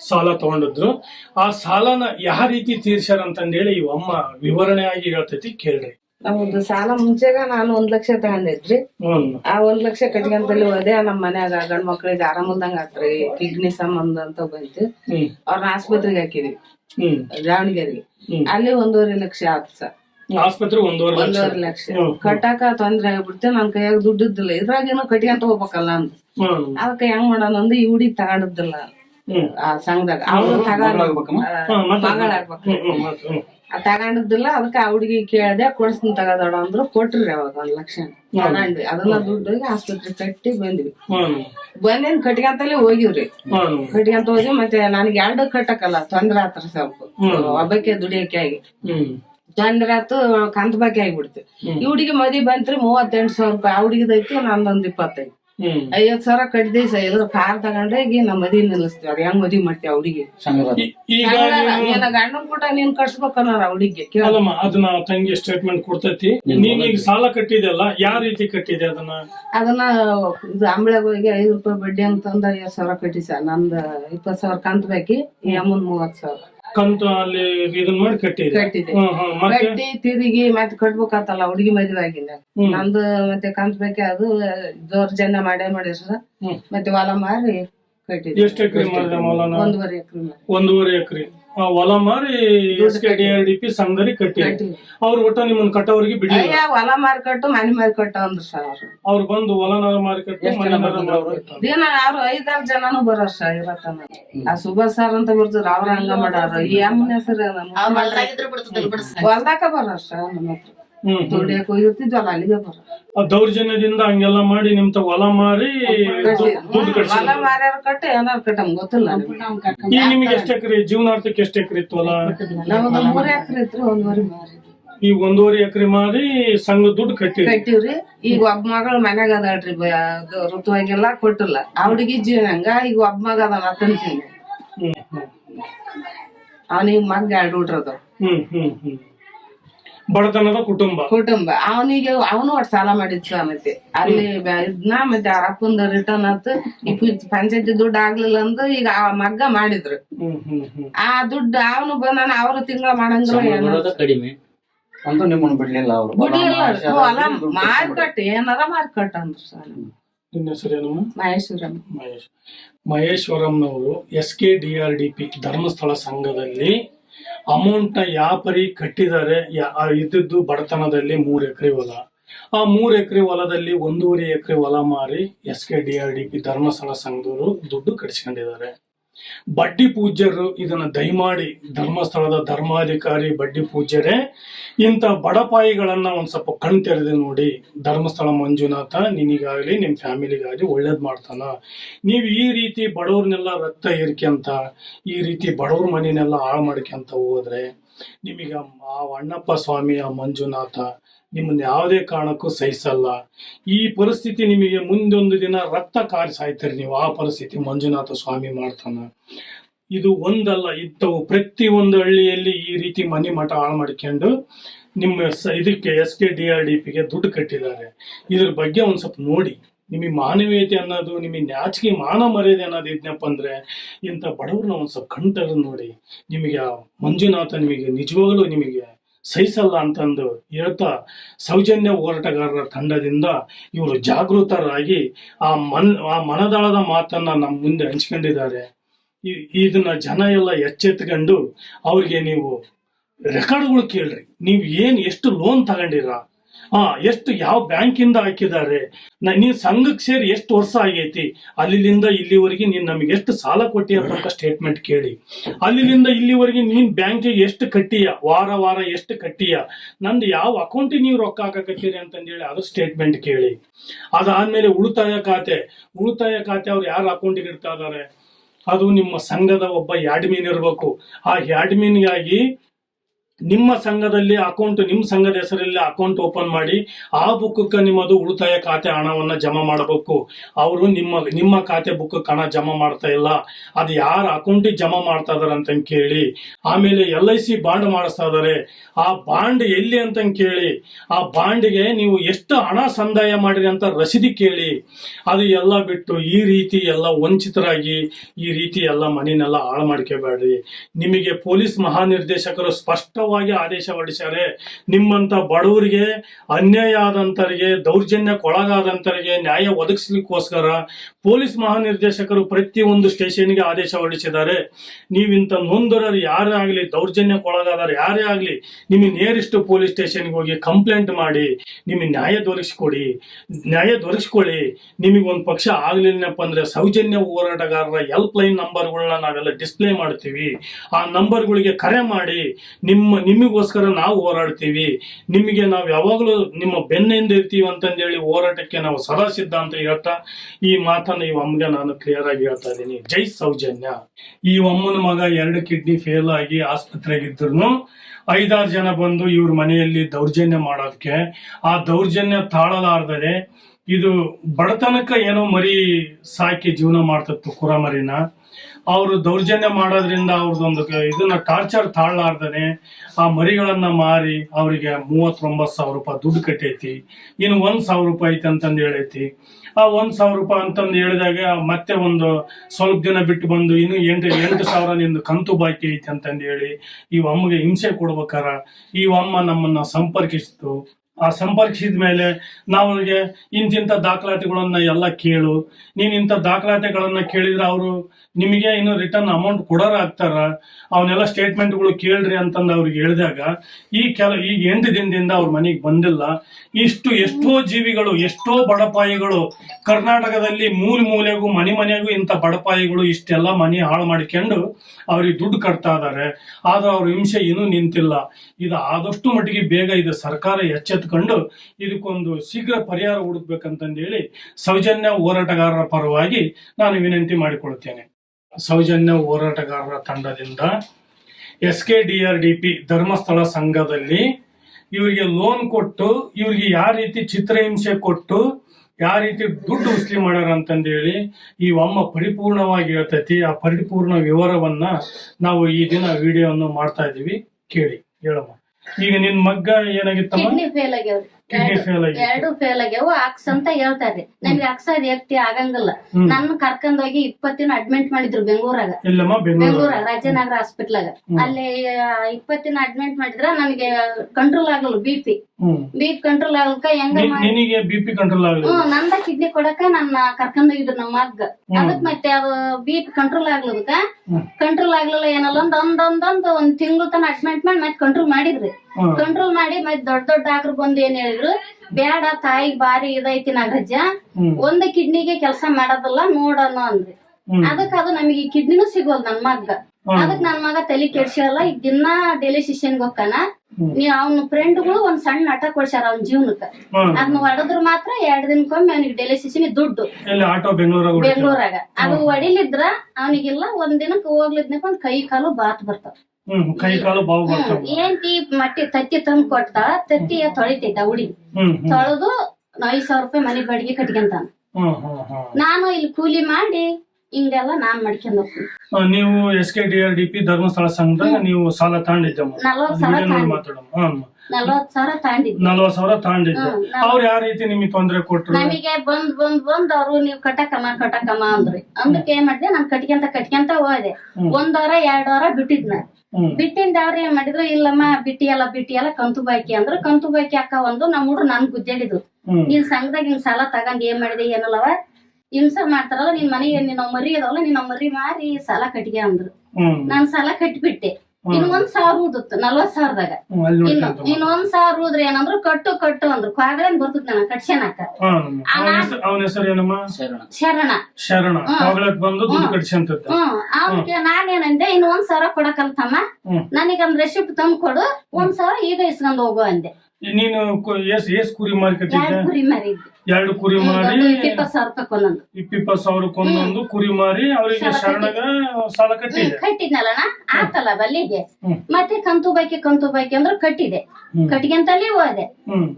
ಸಾಲ ತಗೊಂಡಿದ್ರು. ಆ ಸಾಲನ ಯಾವ ರೀತಿ ತೀರ್ಸ್ಯಾರ ಅಂತಂದೇಳಿ ಈ ಅಮ್ಮ ವಿವರಣೆಯಾಗಿ ಹೇಳ್ತೈತಿ ಕೇಳ್ರಿ. ನಮ್ದು ಸಾಲ ಮುಂಚೆಗ ನಾನು ಒಂದ್ ಲಕ್ಷ ತಗೊಂಡಿದ್ರಿ. ಹ್ಮ್. ಆ ಒಂದ್ ಲಕ್ಷ ಕಟ್ಕೊಂತಲ್ಲಿ ಹೋದೆ ನಮ್ ಮನ್ಯಾಗ ಗಂಡ್ ಮಕ್ಳಿಗೆ ಆರಾಮಲ್ದಂಗ ಆತ್ರಿ ಕಿಡ್ನಿ ಸಂಬಂಧ ಅಂತ ಬಂತು. ಹ್ಮ್. ಅವ್ರನ್ನ ಆಸ್ಪತ್ರೆಗೆ ಹಾಕಿದ್ವಿ. ಹ್ಮ್. ದಾವಣಗೆರೆಗೆ. ಹ್ಮ್. ಅಲ್ಲಿ ಒಂದೂವರೆ ಲಕ್ಷ ಆತು ಸರ್. ಆಸ್ಪತ್ರೆ ಒಂದೂವರೆ ಲಕ್ಷ. ಒಂದೂವರೆ ಲಕ್ಷ. ಹ್ಮ್. ಕಟ್ಟಾಕ ತೊಂದ್ರೆ ಆಗ್ಬಿಡ್ತೇವೆ ನನ್ ಕೈಯಾಗ ದುಡ್ಡಿದ್ದಿಲ್ಲ. ಇದ್ರಾಗೇನೋ ಕಟ್ಕೊಂತ ಹೋಗ್ಬೇಕಲ್ಲ ಅಂತ ಹ್ಮ್. ಅದಕ್ಕೆ ಹೆಂಗ್ ಮಾಡೋಣ ಅಂದ್ರೆ ಈ ಹುಡಿ ತಗೊಂಡಿದ್ದಿಲ್ಲ ಆ ಸಂಘದಾಗ. ಅವನು. ಆ ತಗೊಂಡಿದ್ದಿಲ್ಲ ಅದಕ್ಕೆ ಆ ಹುಡುಗಿ ಕೇಳ್ದೆ ಕೊಡ್ಸ್ತೀನಿ ತಗದೋಡ ಅಂದ್ರು ಕೊಟ್ರಿ ಅವಾಗ ಒಂದ್ ಲಕ್ಷ. ತಗೊಂಡ್ವಿ. ಅದನ್ನ ದುಡ್ಡು ಆಸ್ಪತ್ರೆ ಕಟ್ಟಿ ಬಂದ್ವಿ. ಬಂದಿನ ಕಟ್ಕೊಂತಲೇ ಹೋಗಿವ್ರಿ. ಕಟ್ಕಂತ ಹೋಗಿ ಮತ್ತೆ ನನಗೆ ಎರಡು ಕಟ್ಟಕಲ್ಲ ತೊಂದ್ರೆ ಆತರ ಸ್ವಲ್ಪ. ಒಬ್ಬಕ್ಕೆ ದುಡಿಯಕ್ಕೆ ಆಗಿ. ತೊಂದ್ರೆ ಆತು ಕಂತ ಬಾಕಿ ಆಗ್ಬಿಡ್ತು. ಈ ಹುಡುಗಿ ಮದಿ ಬಂತ್ರಿ ಮೂವತ್ತೆಂಟು ಸಾವಿರ ರೂಪಾಯಿ. ಆ ಹುಡುಗಿದೈತಿ ನಂದೊಂದ್ ಇಪ್ಪತ್ತೈದು. ಐವತ್ ಸಾವಿರ ಕಟ್ಟಿದೆ ಸರ್ ಇದ್ರ ಕಾರ್ ತಗೊಂಡ್ರೆ ಈಗ ನಮ್ಮ ಮದಿ ನಿಲ್ಲಿಸ್ತೀವಿ. ಅದ್ ಹೆಂಗ್ ಮದಿ ಮಾಡ್ತೀವಿ ಅವಳಿಗೆ ಗಂಡನ್ ಕೂಟ ನೀನ್ ಕಟ್ಸ್ಬೇಕನ್ನ ಅವಳಿಗೆ ಅಲ್ಲಮ್ಮ ಅದನ್ನ ತಂಗಿ ಸ್ಟೇಟ್ಮೆಂಟ್ ಕೊಡ್ತೈತಿ. ನೀನ್ ಈಗ ಸಾಲ ಕಟ್ಟಿದೆಲ್ಲ ಯಾವ ರೀತಿ ಕಟ್ಟಿದೆ ಅದನ್ನ? ಅದನ್ನ ಇದು ಅಂಬಳಗ ಹೋಗಿ ಐದ್ ರೂಪಾಯಿ ಬಡ್ಡಿ ಅಂತಂದ ಐವತ್ ಸಾವಿರ ಕಟ್ಟಿ ಸರ್. ನಂದ್ ಇಪ್ಪತ್ ಸಾವಿರ ಕಂತ್ ಬೇಕಿ ಈ ಅಮ್ಮನ್ ಮೂವತ್ ಸಾವಿರ. ಕಂತು ಅಲ್ಲಿ ಇದನ್ ಮಾಡಿ ಕಟ್ಟಿದೆ. ಕಟ್ಟಿದೆ. ಹ್ಮ್ ಹ್ಮ್ ಮತ್ತೆ? ಕಟ್ಟಿ ತಿರುಗಿ ಮತ್ತೆ ಕಟ್ಬೇಕಾತಲ್ಲ ಹುಡುಗಿ ಮದುವೆ ಆಗಿಂದ ಹ್ಮ್. ನಂದು ಮತ್ತೆ ಕಂತ ಬೇಕೆ ಅದು ಜೋರ್ ಜನ ಮಾಡೇ ಮಾಡಿ ಸರ್ ಹ್ಮ್. ಮತ್ತೆ ಹೊಲ ಮಾರಿ ಕಟ್ಟಿದ್ರೆ ಎಷ್ಟು ಎಕರೆ ಮಾಡಿದೆ ಹೊಲನ? ಒಂದೂವರೆ ಎಕರೆ ಮಾಡಿ ಒಂದೂವರೆ ಎಕರೆ. ಹೊಲ ಮಾರಿ S K D R D P ಸಂಘದಲ್ಲಿ ಕಟ್ಟಿ. ಅವ್ರು ಒಟ್ಟ ನಿಮ್ಮನ್ನ ಕಟ್ಟೋರಿಗೆ ಬಿಡಿ ಅಯ್ಯ ಹೊಲ ಮಾರಿ ಕಟ್ಟು ಮನೆ ಮಾರಿ ಕಟ್ಟು ಅಂದ್ರ ಸರ್ ಅವ್ರು ಅವ್ರು ಬಂದು ಹೊಲನಾರ ಮಾರಿ ಕಟ್ಟಿ ಎಷ್ಟ್ ಜನ ಮನೆನಾರ ಬಂದಿದ್ರು ಅವ್ರು? ಕಟ್ಟು. ದಿನ ಅವ್ರು ಐದಾರು ಜನನು ಬರೋ ಸರ್ ಇರತ್ತನ ಆ ಸುಭಾಷ್ ಸರ್ ಅಂತ ಬರ್ತಾರ ಅವ್ರ ಹಂಗ ಮಾಡಾರ ಈ ಅಮ್ಮನ ಹೆಸರು ಹೊಲ್ದಾಕ ಬರೋರ್ ಸರ್ ನಮ್ಮ ಹತ್ರ. ದುಡಿಯಕ್ ಹೋಗಿರ್ತಿದ್ವಲ್ಲ ಅಲ್ಲಿಗೆ ಬರೋ ಆ ದೌರ್ಜನ್ಯದಿಂದ ಹಂಗೆಲ್ಲ ಮಾಡಿ ನಿಮ್ ತ ಹೊಲ ಮಾರಿ ದುಡ್ಡು ಹೊಲ ಮಾರ್ಯಾರ ಕಟ್ಟ ಏನಾರ ಕಟ್ಟಮ್ ಗೊತ್ತಿಲ್ಲ ನಮ್ಗೆ. ಈಗ ನಿಮ್ಗೆ ಎಷ್ಟು ಎಕರೆ ಜೀವನಾರ್ಥಕ್ಕೆ ಎಷ್ಟು ಎಕರೆ ಇತ್ತು ಹೊಲ? ನಮ್ದು ಮೂರ್ ಎಕರೆ ಇತ್ತು ಒಂದ್ವರೆ ಮಾರಿ. ಈಗ ಒಂದೂವರೆ ಎಕರೆ ಮಾರಿ ಸಂಘ ದುಡ್ಡು ಕಟ್ಟಿ ಕಟ್ಟಿವ್ರಿ. ಈಗ ಒಬ್ಬ ಮಗಳು ಮನ್ಯಾಗ ಅದಾಳ್ರಿ ಬ- ಅದು ಋತುವಾಗಿಲ್ಲ ಕೊಟ್ಟಿಲ್ಲ. ಅವಡಿಗೆ ಜೀವನ ಹಂಗ ಈಗ ಒಬ್ಬ ಮಗ ಅದಾನ ಅತನ್ ಜೀವನ ಹ್ಮ್ ಹ್ಮ್. ಅವನಿಗೆ ಮಗ್ ಎರಡು ಹುಡ್ರ ಅದಾವ. ಹ್ಮ್ ಹ್ಮ್ ಹ್ಮ್. ಬಡತನದ ಕುಟುಂಬ. ಕುಟುಂಬ. ಅವನಿಗೆ ಅವನು ಒಟ್ಟು ಸಾಲ ಮಾಡಿದ್ಸ ಮತ್ತೆ ಅಲ್ಲಿ ಇದನ್ನ ಇದ್ನ ಮತ್ತೆ ಅವ್ರ ಅಪ್ಪಂದ ರಿಟರ್ನ್ ಆತು. ಈ ಪಂಚಾಯತಿ ದುಡ್ಡು ಆಗ್ಲಿಲ್ಲ ಅಂದು ಈಗ ಆ ಮಗ್ಗ ಮಾಡಿದ್ರು. ಆ ದುಡ್ಡು ಅವನು ಬಂದಾನ ಅವ್ರು ತಿಂಗಳ ಮಾಡಂಗಿಲ್ಲ ಕಡಿಮೆ. ಅಂತೂ ನಿಮ್ಮನ್ನ ಬಿಡ್ಲಿಲ್ಲ ಅವರು. ಬಿಡ್ಲಿಲ್ಲ ಮಾರ್ಕಟ್ ಏನಾರ ಮಾರ್ಕಟ್ ಅಂದ್ರು ಸರ್ ನಿನ್ನ ಹೆಸರೇನಮ್ಮ? Maheshwaramma Mahesh ಮಹೇಶ್ವರಂನವರು S K D R D P Dharmasthala ಸಂಘದಲ್ಲಿ ಅಮೌಂಟ್ನ ಯಾಪರಿ ಕಟ್ಟಿದ್ದಾರೆ ಇದ್ದದ್ದು ಬಡತನದಲ್ಲಿ ಮೂರ್ ಎಕರೆ ಹೊಲ. ಆ ಮೂರ್ ಎಕರೆ ಹೊಲದಲ್ಲಿ ಒಂದೂವರೆ ಎಕರೆ ಹೊಲ ಮಾರಿ S K D R D P Dharmasthala ಸಂಘದವರು ದುಡ್ಡು ಕಟ್ಸ್ಕೊಂಡಿದ್ದಾರೆ. ಬಡ್ಡಿ ಪೂಜ್ಯರು ಇದನ್ನ ದಯಮಾಡಿ ಧರ್ಮಸ್ಥಳದ ಧರ್ಮಾಧಿಕಾರಿ ಬಡ್ಡಿ ಪೂಜ್ಯರೇ, ಇಂಥ ಬಡಪಾಯಿಗಳನ್ನ ಒಂದ್ ಸ್ವಲ್ಪ ಕಣ್ ತೆರೆದು ನೋಡಿ, ಧರ್ಮಸ್ಥಳ ಮಂಜುನಾಥ, ನಿನಗಾಗ್ಲಿ ನಿಮ್ಮ ಫ್ಯಾಮಿಲಿಗಾಗ್ಲಿ ಒಳ್ಳೇದ್ ಮಾಡ್ತಾನ. ನೀವು ಈ ರೀತಿ ಬಡವ್ರನ್ನೆಲ್ಲ ರಕ್ತ ಏರ್ಕ್ಯಂತ ಈ ರೀತಿ ಬಡವ್ರ ಮನೆಯನ್ನೆಲ್ಲ ಹಾಳು ಮಾಡ್ಕೊಂತ ಹೋದ್ರೆ, ನಿಮಗೆ ಆ ಅಣ್ಣಪ್ಪ ಸ್ವಾಮಿ ಆ ಮಂಜುನಾಥ ನಿಮ್ಮನ್ನ ಯಾವುದೇ ಕಾರಣಕ್ಕೂ ಸಹಿಸಲ್ಲ. ಈ ಪರಿಸ್ಥಿತಿ ನಿಮಗೆ ಮುಂದೊಂದು ದಿನ ರಕ್ತ ಕಾರಿ ಸಾಯ್ತೀರಿ ನೀವು ಆ ಪರಿಸ್ಥಿತಿ ಮಂಜುನಾಥ ಸ್ವಾಮಿ ಮಾಡ್ತಾನ. ಇದು ಒಂದಲ್ಲ, ಇಂಥವು ಪ್ರತಿ ಒಂದು ಹಳ್ಳಿಯಲ್ಲಿ ಈ ರೀತಿ ಮನೆ ಮಠ ಹಾಳು ಮಾಡ್ಕೊಂಡು ನಿಮ್ಮ ಇದಕ್ಕೆ S K D R D ಪಿಗೆ ದುಡ್ಡು ಕಟ್ಟಿದ್ದಾರೆ. ಇದ್ರ ಬಗ್ಗೆ ಒಂದು ಸ್ವಲ್ಪ ನೋಡಿ. ನಿಮಗೆ ಮಾನವೀಯತೆ ಅನ್ನೋದು, ನಿಮಗೆ ನಾಚಿಕೆ ಮಾನ ಮರ್ಯಾದೆ ಅನ್ನೋದು ಇದ್ನಪ್ಪ ಅಂದ್ರೆ ಇಂಥ ಬಡವ್ರನ್ನ ಒಂದು ಸ್ವಲ್ಪ ಕಣ್ತರ ನೋಡಿ. ನಿಮಗೆ ಮಂಜುನಾಥ ನಿಮಗೆ ನಿಜವಾಗಲೂ ನಿಮಗೆ ಸಹಿಸಲ್ಲ ಅಂತಂದು ಹೇಳ್ತಾ ಸೌಜನ್ಯ ಹೋರಾಟಗಾರರ ತಂಡದಿಂದ ಇವರು ಜಾಗೃತರಾಗಿ ಆ ಮನ್, ಆ ಮನದಾಳದ ಮಾತನ್ನ ನಮ್ಮ ಮುಂದೆ ಹಂಚ್ಕೊಂಡಿದ್ದಾರೆ. ಇದನ್ನ ಜನ ಎಲ್ಲ ಎಚ್ಚೆತ್ಕೊಂಡು ಅವ್ರಿಗೆ ನೀವು ರೆಕಾರ್ಡ್ಗಳು ಕೇಳ್ರಿ. ನೀವು ಏನು ಎಷ್ಟು ಲೋನ್ ತಗೊಂಡಿರ? ಹಾ ಎಷ್ಟು ಯಾವ ಬ್ಯಾಂಕಿಂದ ಹಾಕಿದ್ದಾರೆ? ನೀನ್ ಸಂಘಕ್ಕೆ ಸೇರಿ ಎಷ್ಟು ವರ್ಷ ಆಗೈತಿ? ಅಲ್ಲಿಂದ ಇಲ್ಲಿವರೆಗೆ ನೀನ್ ನಮಗೆ ಎಷ್ಟು ಸಾಲ ಕೊಟ್ಟಿ ಅಂತ ಸ್ಟೇಟ್ಮೆಂಟ್ ಕೇಳಿ. ಅಲ್ಲಿಂದ ಇಲ್ಲಿವರೆಗೆ ನೀನ್ ಬ್ಯಾಂಕಿಗೆ ಎಷ್ಟು ಕಟ್ಟಿಯ? ವಾರ ವಾರ ಎಷ್ಟು ಕಟ್ಟಿಯ? ನಂದು ಯಾವ ಅಕೌಂಟಿಗೆ ನೀವು ರೊಕ್ಕ ಹಾಕಕತ್ತೀರಿ ಅಂತಂದೇಳಿ ಅದು ಸ್ಟೇಟ್ಮೆಂಟ್ ಕೇಳಿ. ಅದಾದ್ಮೇಲೆ ಉಳಿತಾಯ ಖಾತೆ. ಉಳಿತಾಯ ಖಾತೆ ಅವ್ರು ಯಾರ ಅಕೌಂಟಿಗೆ ಇಡ್ತಾ ಇದಾರೆ? ಅದು ನಿಮ್ಮ ಸಂಘದ ಒಬ್ಬ ಯಾಡ್ಮೀನ್ ಇರಬೇಕು. ಆ ಯಾಡ್ಮೀನ್ಗಾಗಿ ನಿಮ್ಮ ಸಂಘದಲ್ಲಿ ಅಕೌಂಟ್ ನಿಮ್ಮ ಸಂಘದ ಹೆಸರಲ್ಲಿ ಅಕೌಂಟ್ ಓಪನ್ ಮಾಡಿ, ಆ ಬುಕ್ಕಕ್ಕೆ ನಿಮ್ಮದು ಉಳಿತಾಯ ಖಾತೆ ಹಣವನ್ನ ಜಮಾ ಮಾಡಬೇಕು. ಅವರು ನಿಮ್ಮ ನಿಮ್ಮ ಖಾತೆ ಬುಕ್ ಹಣ ಜಮಾ ಮಾಡ್ತಾ ಇಲ್ಲ. ಅದು ಯಾರ ಅಕೌಂಟಿಗೆ ಜಮಾ ಮಾಡ್ತಾ ಇದಾರೆ ಅಂತ ಕೇಳಿ, ಆಮೇಲೆ ಎಲ್ ಐ ಸಿ ಬಾಂಡ್ ಮಾಡಿಸ್ತಾ ಇದಾರೆ. ಆ ಬಾಂಡ್ ಎಲ್ಲಿ ಅಂತ ಕೇಳಿ, ಆ ಬಾಂಡ್ಗೆ ನೀವು ಎಷ್ಟು ಹಣ ಸಂದಾಯ ಮಾಡಿರಿ ಅಂತ ರಸೀದಿ ಕೇಳಿ. ಅದು ಎಲ್ಲ ಬಿಟ್ಟು ಈ ರೀತಿ ಎಲ್ಲ ವಂಚಿತರಾಗಿ, ಈ ರೀತಿ ಎಲ್ಲ ಮನೆನೆಲ್ಲ ಹಾಳು ಮಾಡ್ಕೋಬೇಡ್ರಿ. ನಿಮಗೆ ಪೊಲೀಸ್ ಮಹಾನಿರ್ದೇಶಕರು ಸ್ಪಷ್ಟವಾಗಿ ಆದೇಶ ಹೊರಡಿಸ್ಯಾರೆ. ನಿಮ್ಮಂತ ಬಡವರಿಗೆ ಅನ್ಯಾಯ ಆದಂತರಿಗೆ ದೌರ್ಜನ್ಯಕ್ಕೊಳಗಾದಂತರಿಗೆ ನ್ಯಾಯ ಒದಗಿಸಲಿಕ್ಕೋಸ್ಕರ ಪೊಲೀಸ್ ಮಹಾನಿರ್ದೇಶಕರು ಪ್ರತಿಯೊಂದು ಸ್ಟೇಷನ್ಗೆ ಆದೇಶ ಹೊರಡಿಸಿದ್ದಾರೆ. ನೀವಿಂತ ನೊಂದರರು ಯಾರೇ ಆಗಲಿ ದೌರ್ಜನ್ಯಕ್ಕೊಳಗಾದಾರ ಯಾರೇ ಆಗಲಿ ನಿಮ್ಮ ನೇರಿಷ್ಟು ಪೊಲೀಸ್ ಸ್ಟೇಷನ್ಗೆ ಹೋಗಿ ಕಂಪ್ಲೇಂಟ್ ಮಾಡಿ, ನಿಮಗೆ ನ್ಯಾಯ ದೊರಕಿಸ್ಕೊಡಿ. ನ್ಯಾಯ ದೊರಕಿಸ್ಕೊಳ್ಳಿ. ನಿಮಗೆ ಒಂದು ಪಕ್ಷ ಆಗ್ಲಿಲ್ಲಪ್ಪ ಅಂದ್ರೆ ಸೌಜನ್ಯ ಹೋರಾಟಗಾರರ ಹೆಲ್ಪ್ ಲೈನ್ ನಂಬರ್ಗಳನ್ನ ನಾವೆಲ್ಲ ಡಿಸ್ಪ್ಲೇ ಮಾಡ್ತೀವಿ. ಆ ನಂಬರ್ಗಳಿಗೆ ಕರೆ ಮಾಡಿ, ನಿಮ್ಮ ನಿಮಗೋಸ್ಕರ ನಾವು ಹೋರಾಡ್ತೀವಿ. ನಿಮಗೆ ನಾವು ಯಾವಾಗಲೂ ನಿಮ್ಮ ಬೆನ್ನಿಂದ ಇರ್ತೀವಿ ಅಂತಂದೇಳಿ ಹೋರಾಟಕ್ಕೆ ನಾವು ಸದಾ ಸಿದ್ಧ ಅಂತ ಹೇಳ್ತಾ, ಈ ಮಾತನ್ನ ಈ ಅಮ್ಮಗೆ ನಾನು ಕ್ಲಿಯರ್ ಆಗಿ ಹೇಳ್ತಾ ಇದ್ದೀನಿ. ಜೈ ಸೌಜನ್ಯ. ಈ ಅಮ್ಮನ ಮಗ ಎರಡು ಕಿಡ್ನಿ ಫೇಲ್ ಆಗಿ ಆಸ್ಪತ್ರೆಗಿದ್ರು ಐದಾರು ಜನ ಬಂದು ಇವ್ರ ಮನೆಯಲ್ಲಿ ದೌರ್ಜನ್ಯ ಮಾಡೋದಕ್ಕೆ, ಆ ದೌರ್ಜನ್ಯ ತಾಳಲಾರ್ದರೆ ಇದು ಬಡತನಕ್ಕ ಏನೋ ಮರಿ ಸಾಕಿ ಜೀವನ ಮಾಡ್ತಿತ್ತು ಕುರ ಮರಿನ ಅವರು ದೌರ್ಜನ್ಯ ಮಾಡೋದ್ರಿಂದ ಅವ್ರದ್ದೊಂದು ಇದನ್ನ ಟಾರ್ಚರ್ ತಾಳಲಾರ್ದನೆ, ಆ ಮರಿಗಳನ್ನ ಮಾರಿ ಅವರಿಗೆ ಮೂವತ್ತೊಂಬತ್ತು ಸಾವಿರ ರೂಪಾಯಿ ದುಡ್ಡು ಕಟ್ಟೈತಿ, ಇನ್ನು ಒಂದ್ ಸಾವಿರ ರೂಪಾಯಿ ಐತಿ ಅಂತಂದು ಹೇಳೈತಿ. ಆ ಒಂದ್ ಸಾವಿರ ರೂಪಾಯಿ ಅಂತಂದು ಹೇಳಿದಾಗ ಮತ್ತೆ ಒಂದು ಸ್ವಲ್ಪ ದಿನ ಬಿಟ್ಟು ಬಂದು ಇನ್ನು ಎಂಟು ಎಂಟು ಸಾವಿರ ನಿಂದು ಕಂತು ಬಾಕಿ ಐತಿ ಅಂತಂದು ಹೇಳಿ ಈ ಅಮ್ಮಗೆ ಹಿಂಸೆ ಕೊಡ್ಬೇಕಾರ. ಈ ಅಮ್ಮ ನಮ್ಮನ್ನ ಸಂಪರ್ಕಿಸಿತು. ಸಂಪರ್ಕಿಸಿದ ಮೇಲೆ ನಾವು ಅವ್ರಿಗೆ ಇಂತಿಂಥ ದಾಖಲಾತಿಗಳನ್ನ ಎಲ್ಲ ಕೇಳು. ನೀನು ಇಂಥ ದಾಖಲಾತಿಗಳನ್ನ ಕೇಳಿದ್ರೆ ಅವರು ನಿಮಗೆ ಇನ್ನು ರಿಟರ್ನ್ ಅಮೌಂಟ್ ಕೊಡೋರ ಆಗ್ತಾರ. ಅವನ್ನೆಲ್ಲ ಸ್ಟೇಟ್ಮೆಂಟ್ಗಳು ಕೇಳ್ರಿ ಅಂತಂದು ಅವ್ರಿಗೆ ಹೇಳಿದಾಗ ಈ ಕೆಲ ಈಗ ಎಂಟು ದಿನದಿಂದ ಅವ್ರ ಮನೆಗೆ ಬಂದಿಲ್ಲ. ಇಷ್ಟು ಎಷ್ಟೋ ಜೀವಿಗಳು, ಎಷ್ಟೋ ಬಡಪಾಯಿಗಳು ಕರ್ನಾಟಕದಲ್ಲಿ ಮೂಲೆ ಮೂಲೆಗೂ ಮನೆ ಮನೆಗೂ ಇಂಥ ಬಡಪಾಯಿಗಳು ಇಷ್ಟೆಲ್ಲ ಮನೆ ಹಾಳು ಮಾಡ್ಕೊಂಡು ಅವ್ರಿಗೆ ದುಡ್ಡು ಕಟ್ತಾ ಇದಾರೆ. ಆದ್ರೆ ಅವ್ರ ಹಿಂಸೆ ಇನ್ನೂ ನಿಂತಿಲ್ಲ. ಇದು ಆದಷ್ಟು ಮಟ್ಟಿಗೆ ಬೇಗ ಇದು ಸರ್ಕಾರ ಎಚ್ಚೆತ್ಕೊಂಡು ಇದಕ್ಕೊಂದು ಶೀಘ್ರ ಪರಿಹಾರ ಹುಡುಕ್ಬೇಕಂತಂದೇಳಿ ಸೌಜನ್ಯ ಹೋರಾಟಗಾರರ ಪರವಾಗಿ ನಾನು ವಿನಂತಿ ಮಾಡಿಕೊಳ್ಳುತ್ತೇನೆ. ಸೌಜನ್ಯ ಹೋರಾಟಗಾರರ ತಂಡದಿಂದ S K D R D P Dharmasthala ಸಂಘದಲ್ಲಿ ಇವರಿಗೆ ಲೋನ್ ಕೊಟ್ಟು, ಇವರಿಗೆ ಯಾವ ರೀತಿ ಚಿತ್ರಹಿಂಸೆ ಕೊಟ್ಟು, ಯಾವ ರೀತಿ ದುಡ್ಡು ಉಸ್ಲಿ ಮಾಡ್ಯಾರ ಅಂತಂದೇಳಿ ಈ ಒಮ್ಮ ಪರಿಪೂರ್ಣವಾಗಿ ಹೇಳ್ತೈತಿ. ಆ ಪರಿಪೂರ್ಣ ವಿವರವನ್ನ ನಾವು ಈ ದಿನ ವಿಡಿಯೋವನ್ನು ಮಾಡ್ತಾ ಇದ್ದೀವಿ. ಕೇಳಿ, ಹೇಳಮ್ಮ. ಈಗ ನಿನ್ ಮಗ್ಗ ಏನಾಗಿತ್ತಮ್ಮ? ಕಿಡ್ನಿ ಫೇಲ್ ಆಗ್ಯಾವ್ರಿ. ಕಿಡ್ನಿ ಫೇಲ್ ಆಗಿ ಎರಡು ಫೇಲ್ ಆಗ್ಯಾವ. ಅಕ್ಸ್ ಅಂತ ಹೇಳ್ತಾರ್ರಿ. ನನ್ಗೆ ಅದ್ ವ್ಯಕ್ತಿ ಆಗಂಗಿಲ್ಲ. ನನ್ನ ಕರ್ಕೊಂಡ್ ಹೋಗಿ ಇಪ್ಪತ್ತಿನ ಅಡ್ಮಿಟ್ ಮಾಡಿದ್ರು ಬೆಂಗಳೂರಾಗ. ಇಲ್ಲಮ್ಮ ಬೆಂಗಳೂರು ಬೆಂಗಳೂರಾಗ ರಾಜನಗರ ಹಾಸ್ಪಿಟ್ಲಾಗ ಅಲ್ಲಿ ಇಪ್ಪತ್ತಿನ ಅಡ್ಮಿಟ್ ಮಾಡಿದ್ರ ನನಗೆ ಕಂಟ್ರೋಲ್ ಆಗಲ್ಲ ಬಿ ಪಿ ಹ್ಮ್. ಬಿ ಪಿ ಕಂಟ್ರೋಲ್ ಆಗಲ್ಕ ಹೆಂಗ ನಿನ್- ಮಾಡಿ ನಿನಗೆ ಬಿ ಪಿ ಕಂಟ್ರೋಲ್ ಆಗಲಿಲ್ಲ. ಹ್ಮ್ ನಂದ ಕಿಡ್ನಿ ಕೊಡಕ ನನ್ನ ಕರ್ಕೊಂಡ್ ಹೋಗಿದ್ರು ನಮ್ಮ ಮಗ್ಗ. ಅದಕ್ ಮತ್ತೆ ಅದು ಬಿ ಪಿ ಕಂಟ್ರೋಲ್ ಆಗ್ಲದಕ್ಕ. ಕಂಟ್ರೋಲ್ ಆಗ್ಲಿಲ್ಲ ಏನಲ್ಲ ಒಂದ್ ಒಂದ್ ಒಂದ್ ತಿಂಗಳು ತನ ಅಡ್ಮಿಟ್ ಮಾಡಿ ಮತ್ತೆ ಕಂಟ್ರೋಲ್ ಮಾಡಿದ್ರಿ ಕಂಟ್ರೋಲ್ ಮಾಡಿ ಮತ್ತೆ ದೊಡ್ಡ ದೊಡ್ಡ ಡಾಕ್ಟರ್ ಬಂದು ಏನ್ ಹೇಳಿದ್ರು ಬೇಡ ತಾಯಿಗ್ ಬಾರಿ ಇದೈತಿ ನಾಗರಾಜ ಹ್ಮ್. ಒಂದ್ ಕಿಡ್ನಿಗೆ ಕೆಲಸ ಮಾಡೋದಲ್ಲ ನೋಡೋಣ ಅಂದ್ರಿ. ಅದಕ್ಕ ಅದು ನಮಗೆ ಕಿಡ್ನಿನೂ ಸಿಗೋಲ್ ನನ್ ಮಗ್ಗ. ಅದಕ್ ನನ್ ಮಗ ತಲೆ ಕೆಡ್ಸಲ್ಲ ಈಗ ದಿನಾ ಡೆಲಿ ಶಿಷ್ಯನ್ ಹೋಗ್ತಾನ. ನೀವ್ ಅವ್ನ ಫ್ರೆಂಡ್ಗಳು ಒಂದ್ ಸಣ್ಣ ನಟ ಕೊಡ್ಸ್ಯಾರ ಅವ್ನ ಜೀವನಕ್ಕ. ಅದ್ನ ಅದನ್ನ ಹೊಡೆದ್ರ ಮಾತ್ರ ಎರಡ್ ದಿನಕ್ಕೊಮ್ಮೆ ಅವ್ನಿಗೆ ಡೆಲಿ ಶಿಷ್ಯನ್ ದುಡ್ಡು. ಆಟೋ ಬೆಂಗಳೂರಾಗ ಅದು ಹೊಡಿಲಿದ್ರ ಅವನಿಗಿಲ್ಲ ಒಂದ್ ದಿನಕ್ಕೆ ಹೋಗ್ಲಿದ್ನಕ್ ಒಂದ್ ಕೈ ಕಾಲು ಬಾತ್ ಬರ್ತಾವ. ಕೈ ಕಾಲು ಬಾವು ಏಂತಿ ಮಟ್ಟಿ ತತ್ತಿ ತಂದ್ ಕೊಟ್ಟ ತತ್ತಿ ತೊಳಿತೈತ ಹುಡಿ ತೊಳೆದು ಐದ್ ಸಾವಿರ ರೂಪಾಯಿ ಮನೆ ಬಾಡಿಗೆ ಕಟ್ಕೊಂತಾನ ನಾನು ಇಲ್ಲಿ ಕೂಲಿ ಮಾಡಿ ಹಿಂಗೆಲ್ಲ ನಾನ್ ಮಾಡ್ಕೊಂಡ್ ಹೋಗ್ತೀನಿ. ಆ, ನೀವು S K D R D P Dharmasthala ಸಂಘದಾಗ ನೀವು ಸಾಲ ತಗೊಂಡಿದ್ದಮ್ಮ ನಲ್ವತ್ ಸಾವಿರ ವಿಡಿಯೋನಲ್ಲಿ ತಗೊಂಡಿ ಮಾತಾಡಮ್ಮ. ಹ್ಮ್ ನಲ್ವತ್ ಸಾವಿರ ತಗೊಂಡಿದ್ವಿ ನಲ್ವತ್ ಸಾವಿರ ತಗೊಂಡಿದ್ದೆ ಹ್ಮ್, ನಲ್ವತ್- ಅವ್ರು ಯಾವ ರೀತಿ ನಿಮಗೆ ತೊಂದರೆ ಕೊಟ್ರು? ನಮಗೆ ಬಂದ್ ಬಂದ್ ಬಂದ್ ಅವ್ರು ನೀವ್ ಕಟ್ಟಕಮ್ಮ ಕಟ್ಟಕಮ್ಮ ಅಂದ್ರಿ. ಅಂದಕ್ಕೆ ಏನ್ ಮಾಡಿದೆ ನಾನು ಕಟ್ಕೊಂತ ಕಟ್ಕೊಂತ ಹೋದೆ. ಒಂದ್ ವಾರ ಎರಡ್ ವಾರ ಬಿಟ್ಟಿದ್ನ. ಹ್ಮ್. ಬಿಟ್ಟಿಂದ ಅವ್ರ ಏನ್ ಮಾಡಿದ್ರು ಇಲ್ಲಮ್ಮ ಬಿಟ್ಟಿಯಲ್ಲ ಬಿಟ್ಟಿಯಲ್ಲ ಕಂತು ಬಾಕಿ ಅಂದ್ರು. ಕಂತು ಬಾಕಿ ಅಕ್ಕ ಒಂದು ನಮ್ಮ ಹುಡ್ರು ನನ್ ಗುದ್ದಾಡಿದ್ರು ಹ್ಮ್. ನೀನ್ ಸಂಘದಾಗ ಹಿಂಗ್ ಸಾಲ ತಗೊಂಡ್ ಏನ್ ಮಾಡಿದೆ ಏನಲ್ಲವ? ಹಿಂಸೆ ಮಾಡ್ತಾರಲ್ಲ ನಿನ್ ಮನೆಗೆ ನಿನ್ನ ಮರಿ ಅದಾವಲ್ಲ ನಿನ್ನ ಮರಿ ಮಾರಿ ಸಾಲ ಕಟ್ಟಿಗೆ ಅಂದ್ರು. ನಾನ್ ಸಾಲ ಕಟ್ಬಿಟ್ಟೆ. ಇನ್ ಒಂದ್ ಸಾವಿರ ಉದತ್ತು ನಲ್ವತ್ ಸಾವಿರದಾಗ. ಇನ್ನು ಇನ್ ಒಂದ್ ಸಾವಿರ ಉದ್ರಿ ಏನಂದ್ರು ಕಟ್ಟು ಕಟ್ಟು ಅಂದ್ರು. ಕಾಗದ ಬರ್ತದ ನಾನು ಕಟ್ಸೇನಕ್ಕ ಅವನ ಹೆಸರು ಏನಮ್ಮ? ಶರಣ. ಶರಣ. ಶರಣ. ಹೋಗ್ಲಕ್ ಬಂದು ದುಡ್ಡು ಕಟ್ಸಂತದ್ದ ಹ್ಮ್. ಅವ್ನಿಗೆ ನಾನೇನಂದೆ ಇನ್ ಒಂದ್ ಸಾವಿರ ಕೊಡಕಲ್ತಮ್ಮ. ನನಗೆ ಅಂದ್ರೆ ಶಿಫ್ಟ್ ತಂದು ಕೊಡು ಒಂದ್ ಸಾವಿರ ಈಗ ಇಸ್ಕೊಂಡ್ ಹೋಗು ಅಂದೆ. ನೀನು ಎಸ್ ಎಸ್ ಕುರಿ ಮಾರ್ಕೆಟ್ ಕುರಿ ಮರಿದ್ದು ಎರಡು ಕುರಿ ಮಾರಿ ಇಪ್ಪತ್ ಸಾವಿರ ರೂಪಾಯಿ ಒಂದೊಂದು ಇಪ್ಪಿಪ್ಪತ್ ಸಾವಿರಕ್ಕೆ ಒಂದೊಂದು ಕುರಿ ಮಾರಿ ಅವರಿಗೆ ಶರಣಗ ಸಾಲ ಕಟ್ಟಿದೆ ಕಟ್ಟಿದ್ನಲ್ಲಣ್ಣ? ಆತಲ್ಲ ಅದು ಅಲ್ಲಿಗೆ ಮತ್ತೆ ಕಂತು ಬಾಕಿ ಕಂತು ಬಾಕಿ ಅಂದ್ರೆ ಕಟ್ಟಿದೆ. ಕಟ್ಟಿಗೆಂತಲ್ಲಿ ಕಟ್ಕೊಂತಲ್ಲಿ ಹೋದೆ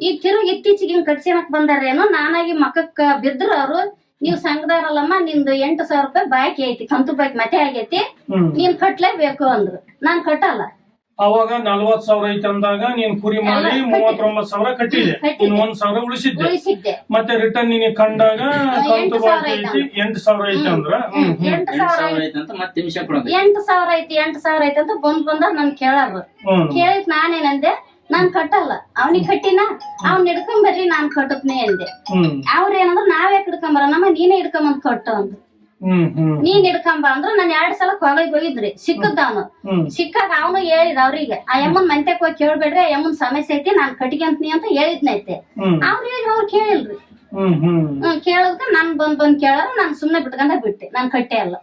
ಈಗ ತಿರುಗಿ ಇತ್ತೀಚೆಗೆ ಕಟ್ಸಿನಕ್ ಬಂದಾರೇನೋ ನಾನಾಗಿ ಮಕ್ಕ ಬಿದ್ರು ಅವರು ನೀವ್ ಸಂಘದಾರಲ್ಲಮ್ಮ ನಿಂದು ಎಂಟು ಸಾವಿರ ರೂಪಾಯಿ ಬಾಕಿ ಐತಿ ಕಂತು ಬಾಕಿ ಮತ್ತೆ ಆಗೈತಿ. ನೀನ್ ಕಟ್ಲೇಬೇಕು ಅಂದ್ರು. ನಾನ್ ಕಟ್ಟಲ್ಲ. ಅವಾಗ ನಲ್ವತ್ ಸಾವಿರ ಐತೆ ಅಂದಾಗ ನೀನ್ ಕುರಿ ಮಾಡಿ ಮೂವತ್ತೊಂಬತ್ ಸಾವಿರ ಕಟ್ಟಿದೆ. ಇನ್ ಒಂದ್ ಸಾವಿರ ಉಳಿಸಿದ್ದೆ. ಮತ್ತೆ ರಿಟರ್ನ್ ನಿನಗೆ ಕಂಡಾಗ ಕಂತು ಎಂಟು ಬಾಕಿ ಸಾವಿರ ಐತಿ ಎಂಟು ಸಾವಿರ ಐತೆ ಅಂದ್ರ? ಎಂಟು ಸಾವಿರ ಐತೆ. ಅಂತ ಮತ್ತೆ ನಿಮಿಷ ಕೊಡಬೇಕು ಎಂಟು ಸಾವಿರ ಐತಿ ಎಂಟು ಸಾವಿರ ಐತಿ ಅಂತ ಬಂದ್ ಬಂದ ನನ್ ಕೇಳಾರ. ಕೇಳಿದ್ ನಾನೇನಂದೆ ನಾನ್ ಕಟ್ಟಲ್ಲ. ಅವನಿಗೆ ಕಟ್ಟಿನ ಅವ್ನ್ ಹಿಡ್ಕೊಂಡ್ ಬರ್ರಿ ನಾನ್ ಕಟ್ಟತ್ನೇ ಅಂದೆ. ಅವ್ರ ಏನಂದ್ರ ನಾವೇ ಹಿಡ್ಕೊಂಬರ ನಮ್ಮ ನೀನೇ ಹಿಡ್ಕೊಂಬಂದ್ ಕಟ್ಟು ಹ್ಮ್ ನೀನ್ ಹಿಡ್ಕೊಂಬ ಅಂದ್ರ ನಾನ್ ಎರಡ್ ಸಲ ಕೊಳಗ್ ಹೋಗಿದ್ರಿ ಸಿಕ್ಕದ್ ಅವನು. ಸಿಕ್ಕಾಗ ಅವನು ಹೇಳಿದ ಅವ್ರಿಗೆ ಆ ಯಮ್ಮನ್ ಮಂತ್ಯಕ್ ಹೋಗಿ ಕೇಳ್ಬೇಡ್ರಿ ಯಮ್ಮನ್ ಸಮಸ್ಯೆ ಐತಿ ನಾನ್ ಕಟ್ಕೊಂತೀನಿ ಅಂತ ಹೇಳಿದ್ನೈತೆ ಅವ್ರ ಹೇಳಿದ್ರ ಅವ್ರು ಕೇಳಿಲ್ರಿ. ಹ್ಮ್ ಹ್ಮ್. ಹ್ಮ್ ಕೇಳದ್ಕ ನಾನ್ ಬಂದ್ ಬಂದ್ ಕೇಳಾರ ನಾನ್ ಸುಮ್ನೆ ಬಿಟ್ಕೊಂಡ ಬಿಟ್ಟೆ ನಾನ್ ಕಟ್ಟೆ ಅಲ್ಲ.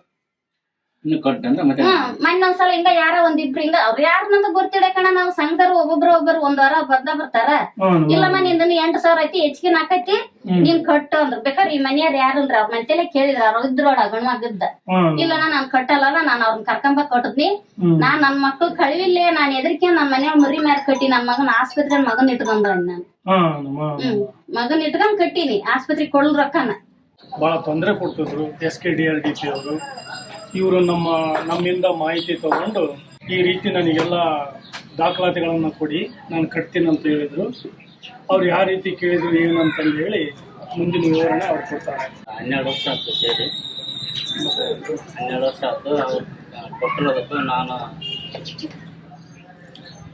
ಇನ್ನು ಕೊಟ್ಟಂದ್ರೆ ಮತ್ತೆ ಹ್ಮ್ ಮೊನ್ನೊಂದ್ಸಲ ಹಿಂಗ ಯಾರ ಒಂದಿಬ್ರು ಹಿಂಗ ಅವ್ರ ಯಾರನ್ನಂತ ಗೊತ್ತಿಡೆ ಕಣ ನಾವ್ ಸಂಘದವ್ರು ಒಬ್ಬೊಬ್ರು ಒಬ್ಬರು ಒಂದ್ ವಾರ ಬರ್ದ ಬರ್ತಾರ. ಇಲ್ಲ ಇಲ್ಲಮ್ಮ ನಿಂದ ಎಂಟು ಸಾವಿರ ಐತಿ ಹೆಚ್ಚಿಗೆ ನಾಕೈತಿ ನೀನ್ ಕಟ್ಟು ಅಂದ್ರ. ಬೇಕಾದ್ರೆ ಈ ಮನೆಯವ್ರ ಅಂದ್ರ ಅವ್ರ ಮಂತೆಲೆ ಕೇಳಿದ್ರ ಅವ್ರ ಇದ್ರೋಡ ಗಣವಾಗಿದ್ದ ಇಲ್ಲನ ಇಲ್ಲ ನಾನ್ ಕಟ್ಟಲ್ಲ ನಾನ್ ಅವ್ರನ್ನ ಕರ್ಕೊಂಬ ಕೊಟ್ಟದ್ನಿ. ನಾನ್ ನನ್ ಮಕ್ಳು ಕಳಿವಿಲ್ಲೇ ನಾನ್ ಎದರಿಕೆ ನನ್ ಮನೆಯವ್ರ ಮರಿ ಮ್ಯಾಲ ಕಟ್ಟಿ ನನ್ ಮಗನ ಆಸ್ಪತ್ರೆ ಮಗನ್ ಇಟ್ಕೊಂಡ ನಾನು. ಹ್ಮ್ ಹ್ಮ್. ಮಗನ್ ಇಟ್ಕೊಂಡ್ ಕಟ್ಟಿನಿ ಆಸ್ಪತ್ರೆ ಕೊಡಲ್ ರೊಕ್ಕನ. ಬಹಳ ತೊಂದರೆ ಕೊಡ್ತಿದ್ರು S K D R D P ಅವರು. ಇವರು ನಮ್ಮ, ನಮ್ಮಿಂದ ಮಾಹಿತಿ ತಗೊಂಡು ಈ ರೀತಿ ನನಗೆಲ್ಲ ದಾಖಲಾತಿಗಳನ್ನು ಕೊಡಿ, ನಾನು ಕಟ್ತೀನಿ ಅಂತ ಹೇಳಿದರು. ಅವ್ರು ಯಾವ ರೀತಿ ಕೇಳಿದ್ರು, ಏನು ಅಂತಂದು ಹೇಳಿ ಮುಂದಿನ ವಿವರಣೆ ಅವ್ರು ಕೊಡ್ತಾರೆ. ಹನ್ನೆರಡು ವರ್ಷ ಆಯ್ತು ಸೇರಿ. ಹನ್ನೆರಡು ವರ್ಷ ಆಯ್ತು, ಅವ್ರು ಕೊಟ್ಟಿರೋದಕ್ಕೆ ನಾನು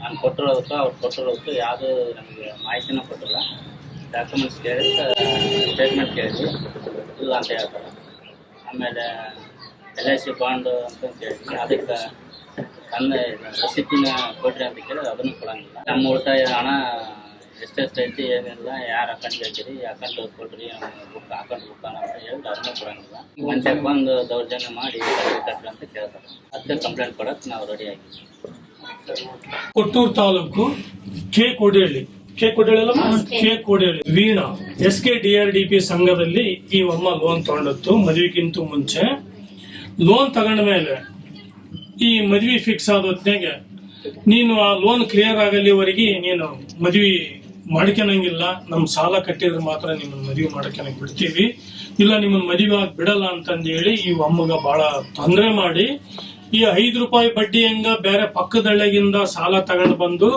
ನಾನು ಕೊಟ್ಟಿರೋದಕ್ಕೆ ಅವ್ರು ಕೊಟ್ಟಿರೋದಕ್ಕೆ ಯಾವುದೂ ನಮಗೆ ಮಾಹಿತಿನೂ ಕೊಟ್ಟಿಲ್ಲ. ಡಾಕ್ಯುಮೆಂಟ್ಸ್ ಕೇಳಿ ಸ್ಟೇಟ್ಮೆಂಟ್ ಕೇಳಿದ್ವಿ. ಇಲ್ಲ ಅಂತ ಹೇಳ್ತಾರೆ. ಆಮೇಲೆ ಎಲ್ ಐ ಸಿ ಬಾಂಡ್ ಅಂತ ಕೇಳಿದ್ವಿ ಅದಕ್ಕೆ ತಂದೆ ರೆಸಿಪಿನ ಕೊಡ್ರಿ ಅಂತ ಕೇಳಿದ್ರೆ ಅದನ್ನು ಕೊಡಂಗಿಲ್ಲ. ನಮ್ಮ ಉಳಿತಾಯ ಹಣ ಎಷ್ಟೆಷ್ಟು ಐತಿ ಏನಿಲ್ಲ ಯಾರು ಅಕೌಂಟ್ ಹೇಳ್ತೀರಿ ಅಕೌಂಟ್ ಕೊಡ್ರಿ ಬುಕ್ ಅಕೌಂಟ್ ಬುಕ್ ಅಂತ ಹೇಳಿದ್ರೆ ಅದನ್ನು ಕೊಡಂಗಿಲ್ಲ. ಪಂಚಾಯತ್ ಬಂದು ದೌರ್ಜನ್ಯ ಮಾಡಿ ಕಟ್ರಿ ಅಂತ ಕೇಳ್ತಾರೆ. ಅದಕ್ಕೆ ಕಂಪ್ಲೇಂಟ್ ಕೊಡಕ್ಕೆ ನಾವು ರೆಡಿ ಆಗಿದ್ದೀವಿ. ಕೊಟ್ಟೂರು ತಾಲೂಕು ಕೆ ಕೋಡಿಹಳ್ಳಿ. ಕೆ ಕೋಡಿಹಳ್ಳಿ ಅಲ್ಲ K. Kodihalli. Veena S K D R D P ಸಂಘದಲ್ಲಿ ಈ ಅಮ್ಮ ಲೋನ್ ತಗೊಂಡತ್ತು ಮದುವೆಗಿಂತ ಮುಂಚೆ. ಲೋನ್ ತಗೊಂಡ ಮೇಲೆ ಈ ಮದ್ವಿ ಫಿಕ್ಸ್ ಆದ ಹೊತ್ನ್ಯಾಗ ನೀನು ಆ ಲೋನ್ ಕ್ಲಿಯರ್ ಆಗಲಿವರೆಗೆ ನೀನು ಮದ್ವಿ ಮಾಡ್ಕೊಳಂಗಿಲ್ಲ ನಮ್ಮ ಸಾಲ ಕಟ್ಟಿದ್ರೆ ಮಾತ್ರ ನಿಮ್ಮನ್ನ ಮದುವೆ ಮಾಡ್ಕೊಳಕ್ ಬಿಡ್ತೀವಿ. ಇಲ್ಲ ನಿಮ್ಮನ್ನ ಮದುವೆ ಆಗಿ ಬಿಡಲ್ಲ ಅಂತಂದು ಹೇಳಿ ಈ ಅಮ್ಮಗ ಬಹಳ ತೊಂದರೆ ಮಾಡಿ ಈ ಐದು ರೂಪಾಯಿ ಬಡ್ಡಿ ಹೆಂಗ ಬೇರೆ ಪಕ್ಕದಳ್ಳಿಗಿಂದ ಸಾಲ ತಗೊಂಡು ಬಂದು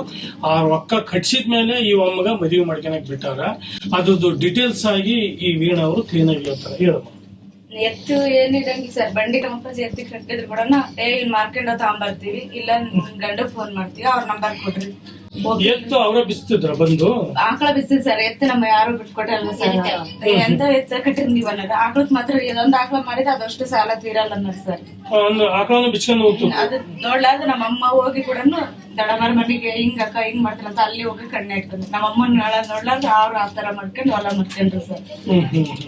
ಆ ರೊಕ್ಕ ಕಟ್ಸಿದ ಮೇಲೆ ಈ ಅಮ್ಮಗ ಮದುವೆ ಮಾಡ್ಕೊಳಕ್ ಬಿಟ್ಟಾರ. ಅದ್ರದ್ದು ಡೀಟೇಲ್ಸ್ ಆಗಿ ಈ ವೀಣಾ ಅವರು ಕ್ಲೀನ್ ಆಗಿ ಹೇಳ್ತಾರೆ. ಎತ್ತು ಏನಿರಂಗಿಲ್ಲ ಸರ್. ಬಂಡಿ ಕಂಪಲ್ಸರಿ ಎತ್ತಿ ಕಟ್ಟಿದ್ರು ಕೂಡ ಏ ಇಲ್ಲಿ ಮಾರ್ಕೆಟ್ ತಗೊಂಬರ್ತೀವಿ ಇಲ್ಲ ನಿಮ್ ಗಂಡ ಫೋನ್ ಮಾಡ್ತೀವಿ ಅವ್ರ ನಂಬರ್ ಕೊಡ್ರಿ. ಎತ್ತು ಅವರ ಬಿಸ್ತಿದ್ರ ಬಂದು. ಆಕಳ ಬಿಸ್ತಿದ್ ಸರ್ ಎತ್ತು ನಮ್ಮ ಯಾರು ಬಿಟ್ಕೊಟ್ಟಲ್ಲ ಸರ್. ಎಂತ ಎತ್ತ ಕಟ್ಟಿರ್ ನೀವ್ ಅನ್ನೋದು. ಆಕಳಕ್ ಮಾತ್ರ ಇದೊಂದ್ ಆಕಳ ಮಾಡಿದ್ರೆ ಅದಷ್ಟು ಸಾಲ ತೀರಲ್ಲ ಅನ್ನೋದು ಸರ್. ಆಕಳನ್ನು ಬಿಚ್ಕೊಂಡು ಅದು ನೋಡ್ಲಾರ್ದ ನಮ್ಮ ಅಮ್ಮ ಹೋಗಿ ಕೂಡ ದಡಮರ ಮನೆಗೆ ಹಿಂಗ ಅಕ್ಕ ಹಿಂಗ್ ಮಾಡ್ತಾರಂತ ಅಲ್ಲಿ ಹೋಗಿ ಕಣ್ಣೆ ಇಟ್ಕೊಂಡ್ರಿ ನಮ್ಮ ಅಮ್ಮನ ನೋಡ ನೋಡ್ಲಾರ್ದ ಅವ್ರು ಆತರ ಮಾಡ್ಕೊಂಡು ಹೊಲ ಮಾಡ್ಕೊಂಡ್ರು ಸರ್.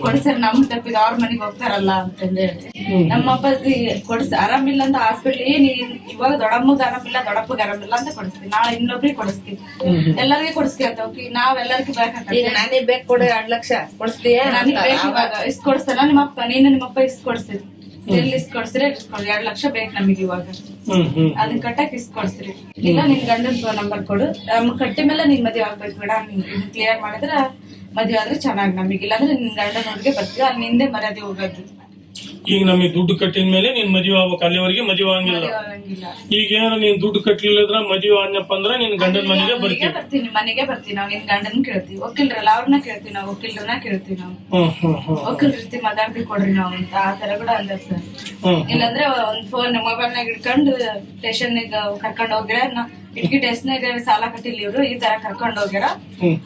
ಕೊಡ್ಸರ್ ನಮ್ ತಪ್ಪಿಗೆ ಅವ್ರ ಮನೆಗೆ ಹೋಗ್ತಾರಲ್ಲ ಅಂತಂದ್ರೆ ಹೇಳಿ ನಮ್ಮ ಅಪ್ಪಾಜಿ ಕೊಡ್ಸ ಆರಾಮಿಲ್ಲ ಅಂತ ಹಾಸ್ಪಿಟ್ಲ್ ಏನ್ ಇವಾಗ ದೊಡ್ಡಮ್ಮಗ್ ಆರಾಮಿಲ್ಲ ದೊಡ್ಡಪ್ಪಗ್ ಆರಾಮಿಲ್ಲ ಅಂತ ಕೊಡಿಸ್ತೀವಿ ನಾಳೆ ಇನ್ನೊಬ್ರಿಗೆ ಕೊಡಿಸ್ತೀವಿ ಎಲ್ಲರಿಗೂ ಕೊಡಿಸ್ತೀವಿ ಅಂತ ಹೋಗಿ ನಾವ್ ಎಲ್ಲರಿಗೂ ಬೇಕಾಗ್ತದೆ ನಾನೇ ಬೇಕು ಕೊಡು ಎರಡ್ ಲಕ್ಷ ಕೊಡಿಸ್ತೀಯ ನನಗೆ ಬೇಕು ಇವಾಗ ಇಷ್ಟು ಕೊಡಿಸ್ತಾನ ನಿಮ್ಮಪ್ಪ ನೀನು ನಿಮ್ಮಪ್ಪ ಇಷ್ಟು ಕೊಡಿಸ್ತೀರಿ ಎಲ್ಲಿ ಇಷ್ಟು ಕೊಡಿಸ್ರಿ ಇಷ್ಟು ಎರಡ್ ಲಕ್ಷ ಬೇಕು ನಮಗೆ ಇವಾಗ. ಅದನ್ನ ಕಟ್ಟಕ್ ಇಷ್ಟು ಕೊಡಿಸ್ರಿ. ಇಲ್ಲ ನಿನ್ ಗಂಡನ ಫೋನ್ ನಂಬರ್ ಕೊಡು. ನಮ್ ಕಟ್ಟಿ ಮೇಲೆ ನಿನ್ ಮದ್ವೆ ಆಗ್ಬೇಕು ಬೇಡ. ಕ್ಲಿಯರ್ ಮಾಡಿದ್ರ ಮದ್ವೆ ಆದ್ರೆ ಚೆನ್ನಾಗಿ ನಮಗೆ. ಇಲ್ಲಾಂದ್ರೆ ನಿನ್ ಗಂಡನ ಹುಡುಗಿ ಬರ್ತೀವಿ. ಅಲ್ಲಿ ನಿಂದೆ ಮರ್ಯಾದೆ ಹೋಗೋದು. ಈಗ ನಮಗೆ ದುಡ್ಡು ಕಟ್ಟಿದ ಮೇಲೆ ನೀನ್ ಮದುವೆ ಆಗ್ಬೇಕು ಅಲ್ಲಿವರೆಗೆ ಮದುವೆ ಆಗಂಗಿಲ್ಲ. ಈಗ ಏನಾರ ನೀನ್ ದುಡ್ಡು ಕಟ್ಟಲಿಲ್ಲ ಅಂದ್ರೆ ಮದುವೆ ಆದ್ನಪ್ಪ ಅಂದ್ರೆ ನಿನ್ ಗಂಡನ ಮನೆಗೆ ಬರ್ತೀವಿ. ಬರ್ತೀನಿ ಮನೆಗೆ ಬರ್ತೀನಿ ನಾವು ನಿನ್ ಗಂಡನ್ ಕೇಳ್ತೀವಿ. ವಕೀಲ್ರಲ್ಲ ಅವ್ರನ್ನ ಕೇಳ್ತೀವಿ ನಾವು ಒಕ್ಕಿಲ್ರನ್ನ ಕೇಳ್ತೀವಿ ನಾವು. ವಕೀಲ್ ರೀತಿ ಮಾತಾಡ್ತಿ ಕೊಡ್ರಿ ನಾವು ಅಂತ ಆ ತರ ಕೂಡ ಅಂದ ಸರ್. ಇಲ್ಲಾಂದ್ರೆ ಒಂದ್ ಫೋನ್ ಮೊಬೈಲ್ ನಾಗ ಇಟ್ಕೊಂಡು ಸ್ಟೇಷನ್ ಕರ್ಕೊಂಡು ಹೋಗಿರ ಇಟ್ಕಿಟ್ ಎಷ್ಟನೇ ಸಾಲ ಕಟ್ಟಿಲ್ಲ ಇವ್ರು ಈ ತರ ಕರ್ಕೊಂಡ್ ಹೋಗ್ಯಾರ.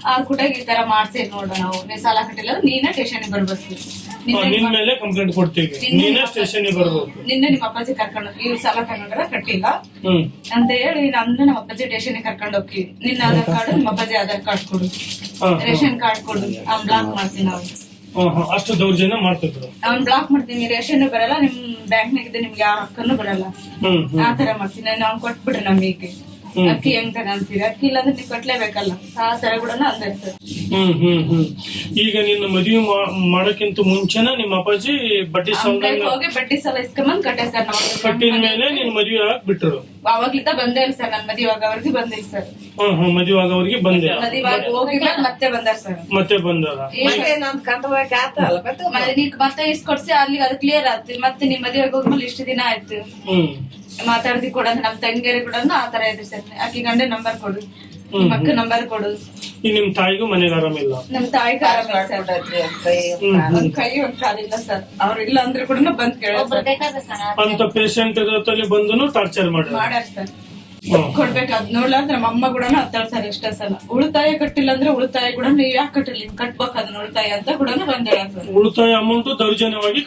ಆ ಕುಟಾಗ ಈ ತರ ಮಾಡ್ಸೇವ್ ನೋಡ ನಾವು. ನೀ ಸಾಲ ಕಟ್ಟಿಲ್ಲ ನೀನ ಸ್ಟೇಷನ್ ಬರ್ಬೇಕು. ನಿನ್ನೆ ನಿನ್ ಮೇಲೆ ಕಂಪ್ಲೇಂಟ್ ಕೊಡ್ತೀವಿ. ನಿನ್ನೆ ನೀನೇ ನಿಮ್ಮ ಸ್ಟೇಷನ್ ಬರ್ಬೇಕು. ನಿನ್ನೆ ನಿಮ್ಮ ಅಪ್ಪಾಜಿ ಕರ್ಕೊಂಡು ಇವ್ರು ಸಾಲ ತಗೊಂಡ್ರ ಕಟ್ಟಿಲ್ಲ. ಅಂತ ಹೇಳಿ ಅಂದ್ರೆ ನಮ್ಮ ಅಪ್ಪಾಜಿ ಸ್ಟೇಷನ್ ಕರ್ಕೊಂಡು ಹೋಗಿ. ನಿನ್ನ ಆಧಾರ್ ಕಾರ್ಡ್ ನಿಮ್ಮ ಅಪ್ಪಾಜಿ ಆಧಾರ್ ಕಾರ್ಡ್ ಕೊಡು. ರೇಷನ್ ಕಾರ್ಡ್ ಕೊಡು. ಅವ್ನ್ ಬ್ಲಾಕ್ ಮಾಡ್ತೀನಿ ನಾವು ಅಷ್ಟು ದೌರ್ಜನ್ಯ ಮಾಡ್ತಿದ್ರು. ಅವ್ನ್ ಬ್ಲಾಕ್ ಮಾಡ್ತೀನಿ. ರೇಷನ್ ಬರಲ್ಲ ನಿಮ್ ಬ್ಯಾಂಕ್ ನಿಮ್ಗೆ ಯಾವ ರೊಕ್ಕನು ಬರಲ್ಲ. ಹ್ಮ್ ಹ್ಮ್. ಆ ತರ ಮಾಡ್ತೀನಿ. ನಾವ್ ಕೊಟ್ಬಿಡ್ರಿ ನಮಗೆ. ಅಕ್ಕಿ ಹೆಂಗ್ ತಗಂತೀರಿ ಅಕ್ಕಿ ಇಲ್ಲಾಂದ್ರೆ ನೀವು ಕಟ್ಲೇಬೇಕಲ್ಲ? ಆ ತರ ಕೂಡ ಅಂದ ಸರ್ ಹ್ಮ್ ಹ್ಮ್ ಹ್ಮ್. ಈಗ ನಿನ್ನ ಮದುವೆ ಮಾಡಕ್ಕಿಂತ ಮುಂಚೆನ ನಿಮ್ಮ ಅಪ್ಪಾಜಿ ಬಡ್ಡಿ ಸಾಲ ಹೋಗಿ ಬಡ್ಡಿ ಸಲ ಇಸ್ಕೊಂಬಂದ್ ಕಟ್ಟೆ ಸರ್ ನಾವು. ಕಟ್ಟಿದ ಮೇಲೆ ನಿನ್ ಮದುವೆ ಆಗ್ ಬಿಟ್ರು. ಅವಾಗಿಂದ ಬಂದೇ ಇಲ್ಲ ಸರ್ ನನ್ ಮದುವೆ ಅವ್ರಿಗೆ ಬಂದಿಲ್ಲ ಸರ್. ಹ್ಮ್ ಹ್ಮ್ ಮದುವೆ ಆಗೋವ್ರಿಗೆ ಬಂದೆ ಮದಿವಾಗ ಹೋಗಿದ್ಮೇಲೆ ಮತ್ತೆ? ಬಂದಾರ ಸರ್. ಮತ್ತೆ ಬಂದಾರ? ಮತ್ತೆ ನೀವ್ ಮತ್ತೆ ಇಸ್ಕೊಡ್ಸಿ ಅಲ್ಲಿ ಅದು ಕ್ಲಿಯರ್ ಆಯ್ತು ಮತ್ತೆ ನಿಮ್ ಮದುವೆಗೆ ಹೋಗ್ಮೇಲೆ ಇಷ್ಟು ದಿನ ಆಯ್ತು. ಹ್ಮ್. ಮಾತಾಡ್ದಿ ಕೊಡ ನಮ್ ತಂಗಿಯರು ಕೂಡ ಆ ತರ ಇದೆ ಸರ್. ಆಕಿ ಗಂಡ ನಂಬರ್ ಕೊಡು. ನಿಮ್ ಅಕ್ಕ ನಂಬರ್ ಕೊಡು. ಈ ನಿಮ್ ತಾಯಿಗೂ ಮನೆಗೆ ಆರಾಮಿಲ್ಲ ನಮ್ ತಾಯಿ ಒಂದ್ ಕೈ ಒಂದ್ ಕಾಲಿಲ್ಲ ಸರ್. ಅವ್ರ ಇಲ್ಲ ಅಂದ್ರೆ ಕೂಡ ಬಂದ್ ಕೇಳ ಅಂತ ಪೇಷಂಟ್ ಬಂದು ಟಾರ್ಚರ್ ಮಾಡಿ ಮಾಡ್ತಾರೆ ಸರ್. ಹ್ಮ್. ಕೊಡ್ಬೇಕು. ಅದ್ ನೋಡ್ಲಾಂದ್ರೆ ನಮ್ಮ ಅಮ್ಮ ಕೂಡ ಹತ್ತಾಡ್ತಾರೆ ಎಷ್ಟೇ ಸಲ. ಉಳಿತಾಯ ಕಟ್ಟಿಲ್ಲ ಅಂದ್ರೆ ಉಳಿತಾಯ ಕೂಡ ನೀವ್ ಯಾಕೆ ಕಟ್ಟಿಲ್ಲ? ನಿಮ್ ಕಟ್ಬೇಕು ಅದನ್ನ ಉಳಿತಾಯ ಅಂತ ಕೂಡ ಬಂದ್ ಉಳಿತಾಯ ಅಮೌಂಟ್ ದೌರ್ಜನ್ಯವಾಗಿ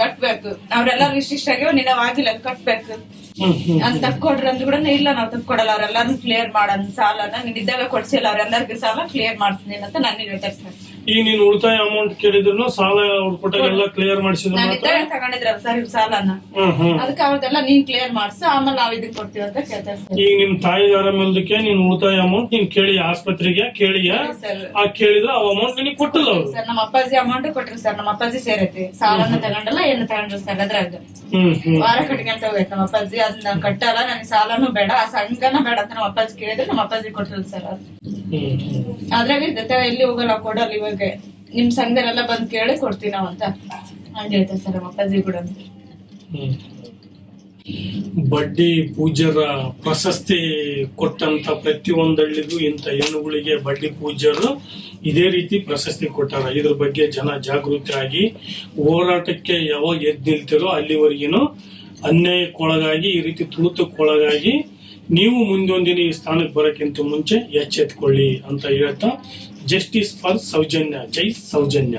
ಕಟ್ಬೇಕು. ಅವ್ರೆಲ್ಲಾರು ಇಷ್ಟಿಷ್ಟ ಆಗ್ಯಾವ ನೀನ್ ಆಗಿಲ್ಲ ಕಟ್ಬೇಕು. ಅದ್ ತಕ್ಕೊಡ್ರಿ ಅಂದ್ ಕೂಡ ಇಲ್ಲ ನಾವ್ ತಕ್ಕೊಡಲ್ಲ. ಅವ್ರೆಲ್ಲಾರು ಕ್ಲಿಯರ್ ಮಾಡನ್ ಸಾಲನ. ನೀನ್ ಇದ್ದಾಗ ಕೊಡ್ಸಿಲ್ಲ ಅವ್ರೆಲ್ಲರಿಗೂ ಸಾಲ ಕ್ಲಿಯರ್ ಮಾಡ್ತೀನಿ ಅಂತ ನಾನು ಹೇಳ್ತಾರೆ ಸರ್. ಈಗ ನೀನ್ ಉಳಿತಾಯ ಅಮೌಂಟ್ ಕೇಳಿದ್ರು ಸಾಲ ಅವ್ರು ಕೊಟ್ಟಾಗೆಲ್ಲ ಕ್ಲಿಯರ್ ಮಾಡಿಸಿದ್ರು ನಾನು ಮಾತ್ರ. ಇದ್ದಾಗ ತಗೊಂಡಿದ್ರ ಸರ್ ಸಾಲನ? ಹ್ಮ್ ಹ್ಮ್. ಅದಕ್ಕೆ ಅವ್ರದೆಲ್ಲ ನೀನ್ ಕ್ಲಿಯರ್ ಮಾಡ್ಸು ಆಮೇಲೆ ನಾವ್ ಇದಕ್ ಕೊಡ್ತೀವಿ ಅಂತ ಕೇಳ್ತಾರೆ ಈಗ ನಿಮ್ ತಾಯಿ ಆರಾಮಿಲ್ದಕ್ಕೆ ನೀನ್ ಉಳಿತಾಯ ಅಮೌಂಟ್ ನೀನ್ ಕೇಳಿ ಆಸ್ಪತ್ರೆಗೆ ಕೇಳಿ ಸರ್ ಆ ಕೇಳಿದ್ರೆ ಆ ಅಮೌಂಟ್ ನಿನಗೆ ಕೊಟ್ಟಿಲ್ಲ ಅವ್ರು. ಸರ್ ನಮ್ಮ ಅಪ್ಪಾಜಿ ಅಮೌಂಟ್ ಕೊಟ್ರಿ ಸರ್ ನಮ್ಮ ಅಪ್ಪಾಜಿ ಸೇರೈತಿ ಸಾಲನ ತಗೊಂಡಲ್ಲ ಏನು ತಗೊಂಡ್ರು ಸರ್ ಅದ್ರಾಗ. ಹ್ಮ್ ಹ್ಮ್. ವಾರ ಕಟ್ಕೊಂತ ಹೋಗೈತೆ ನಮ್ಮ ಅಪ್ಪಾಜಿ ಅದನ್ನ ಕಟ್ಟಲ್ಲ ನನಗೆ ಸಾಲನು ಬೇಡ ಆ ಸಂಘನ ಬೇಡ ಅಂತ ನಮ್ಮ ಅಪ್ಪಾಜಿ ಕೇಳಿದ್ರೆ ನಮ್ಮ ಅಪ್ಪಾಜಿ ಕೊಟ್ಟರು ಸರ್ ಅದು ಹ್ಮ್ ಹ್ಮ್. ಅದ್ರಾಗ ಇರ್ತೈತೆ ಎಲ್ಲಿ ಹೋಗಲ್ಲ ಕೊಡಲ್ಲ ಇವಾಗ. ನಿಮ್ ಸಂಘದಲ್ಲೆಲ್ಲ ಬಂದ್ ಕೇಳಿ ಕೊಡ್ತೀನಿ ನಾವ್ ಅಂತ. ಹಂಗೆ ಹೇಳ್ತಾರೆ ಸರ್ ನಮ್ಮ ಅಪ್ಪಾಜಿ ಕೂಡ. ಬಡ್ಡಿ ಪೂಜ್ಯರ ಪ್ರಶಸ್ತಿ ಕೊಟ್ಟಂತ ಪ್ರತಿಯೊಂದಳ್ಳಿಗೂ ಇಂಥ ಹೆಣ್ಣುಗಳಿಗೆ ಬಡ್ಡಿ ಪೂಜ್ಯರು ಇದೇ ರೀತಿ ಪ್ರಶಸ್ತಿ ಕೊಟ್ಟಾರ. ಇದ್ರ ಬಗ್ಗೆ ಜನ ಜಾಗೃತಿ ಆಗಿ ಹೋರಾಟಕ್ಕೆ ಯಾವಾಗ ಎದ್ದು ನಿಲ್ತಿರೋ ಅಲ್ಲಿವರೆಗಿನೂ ಅನ್ಯಾಯಕ್ಕೊಳಗಾಗಿ, ಈ ರೀತಿ ತುಳಿತಕ್ಕೊಳಗಾಗಿ ನೀವು ಮುಂದೊಂದಿನ ಈ ಸ್ಥಾನಕ್ಕೆ ಬರೋಕ್ಕಿಂತ ಮುಂಚೆ ಎಚ್ಚೆತ್ಕೊಳ್ಳಿ ಅಂತ ಹೇಳ್ತಾ ಜಸ್ಟಿಸ್ ಫಾರ್ ಸೌಜನ್ಯ ಜೈ ಸೌಜನ್ಯ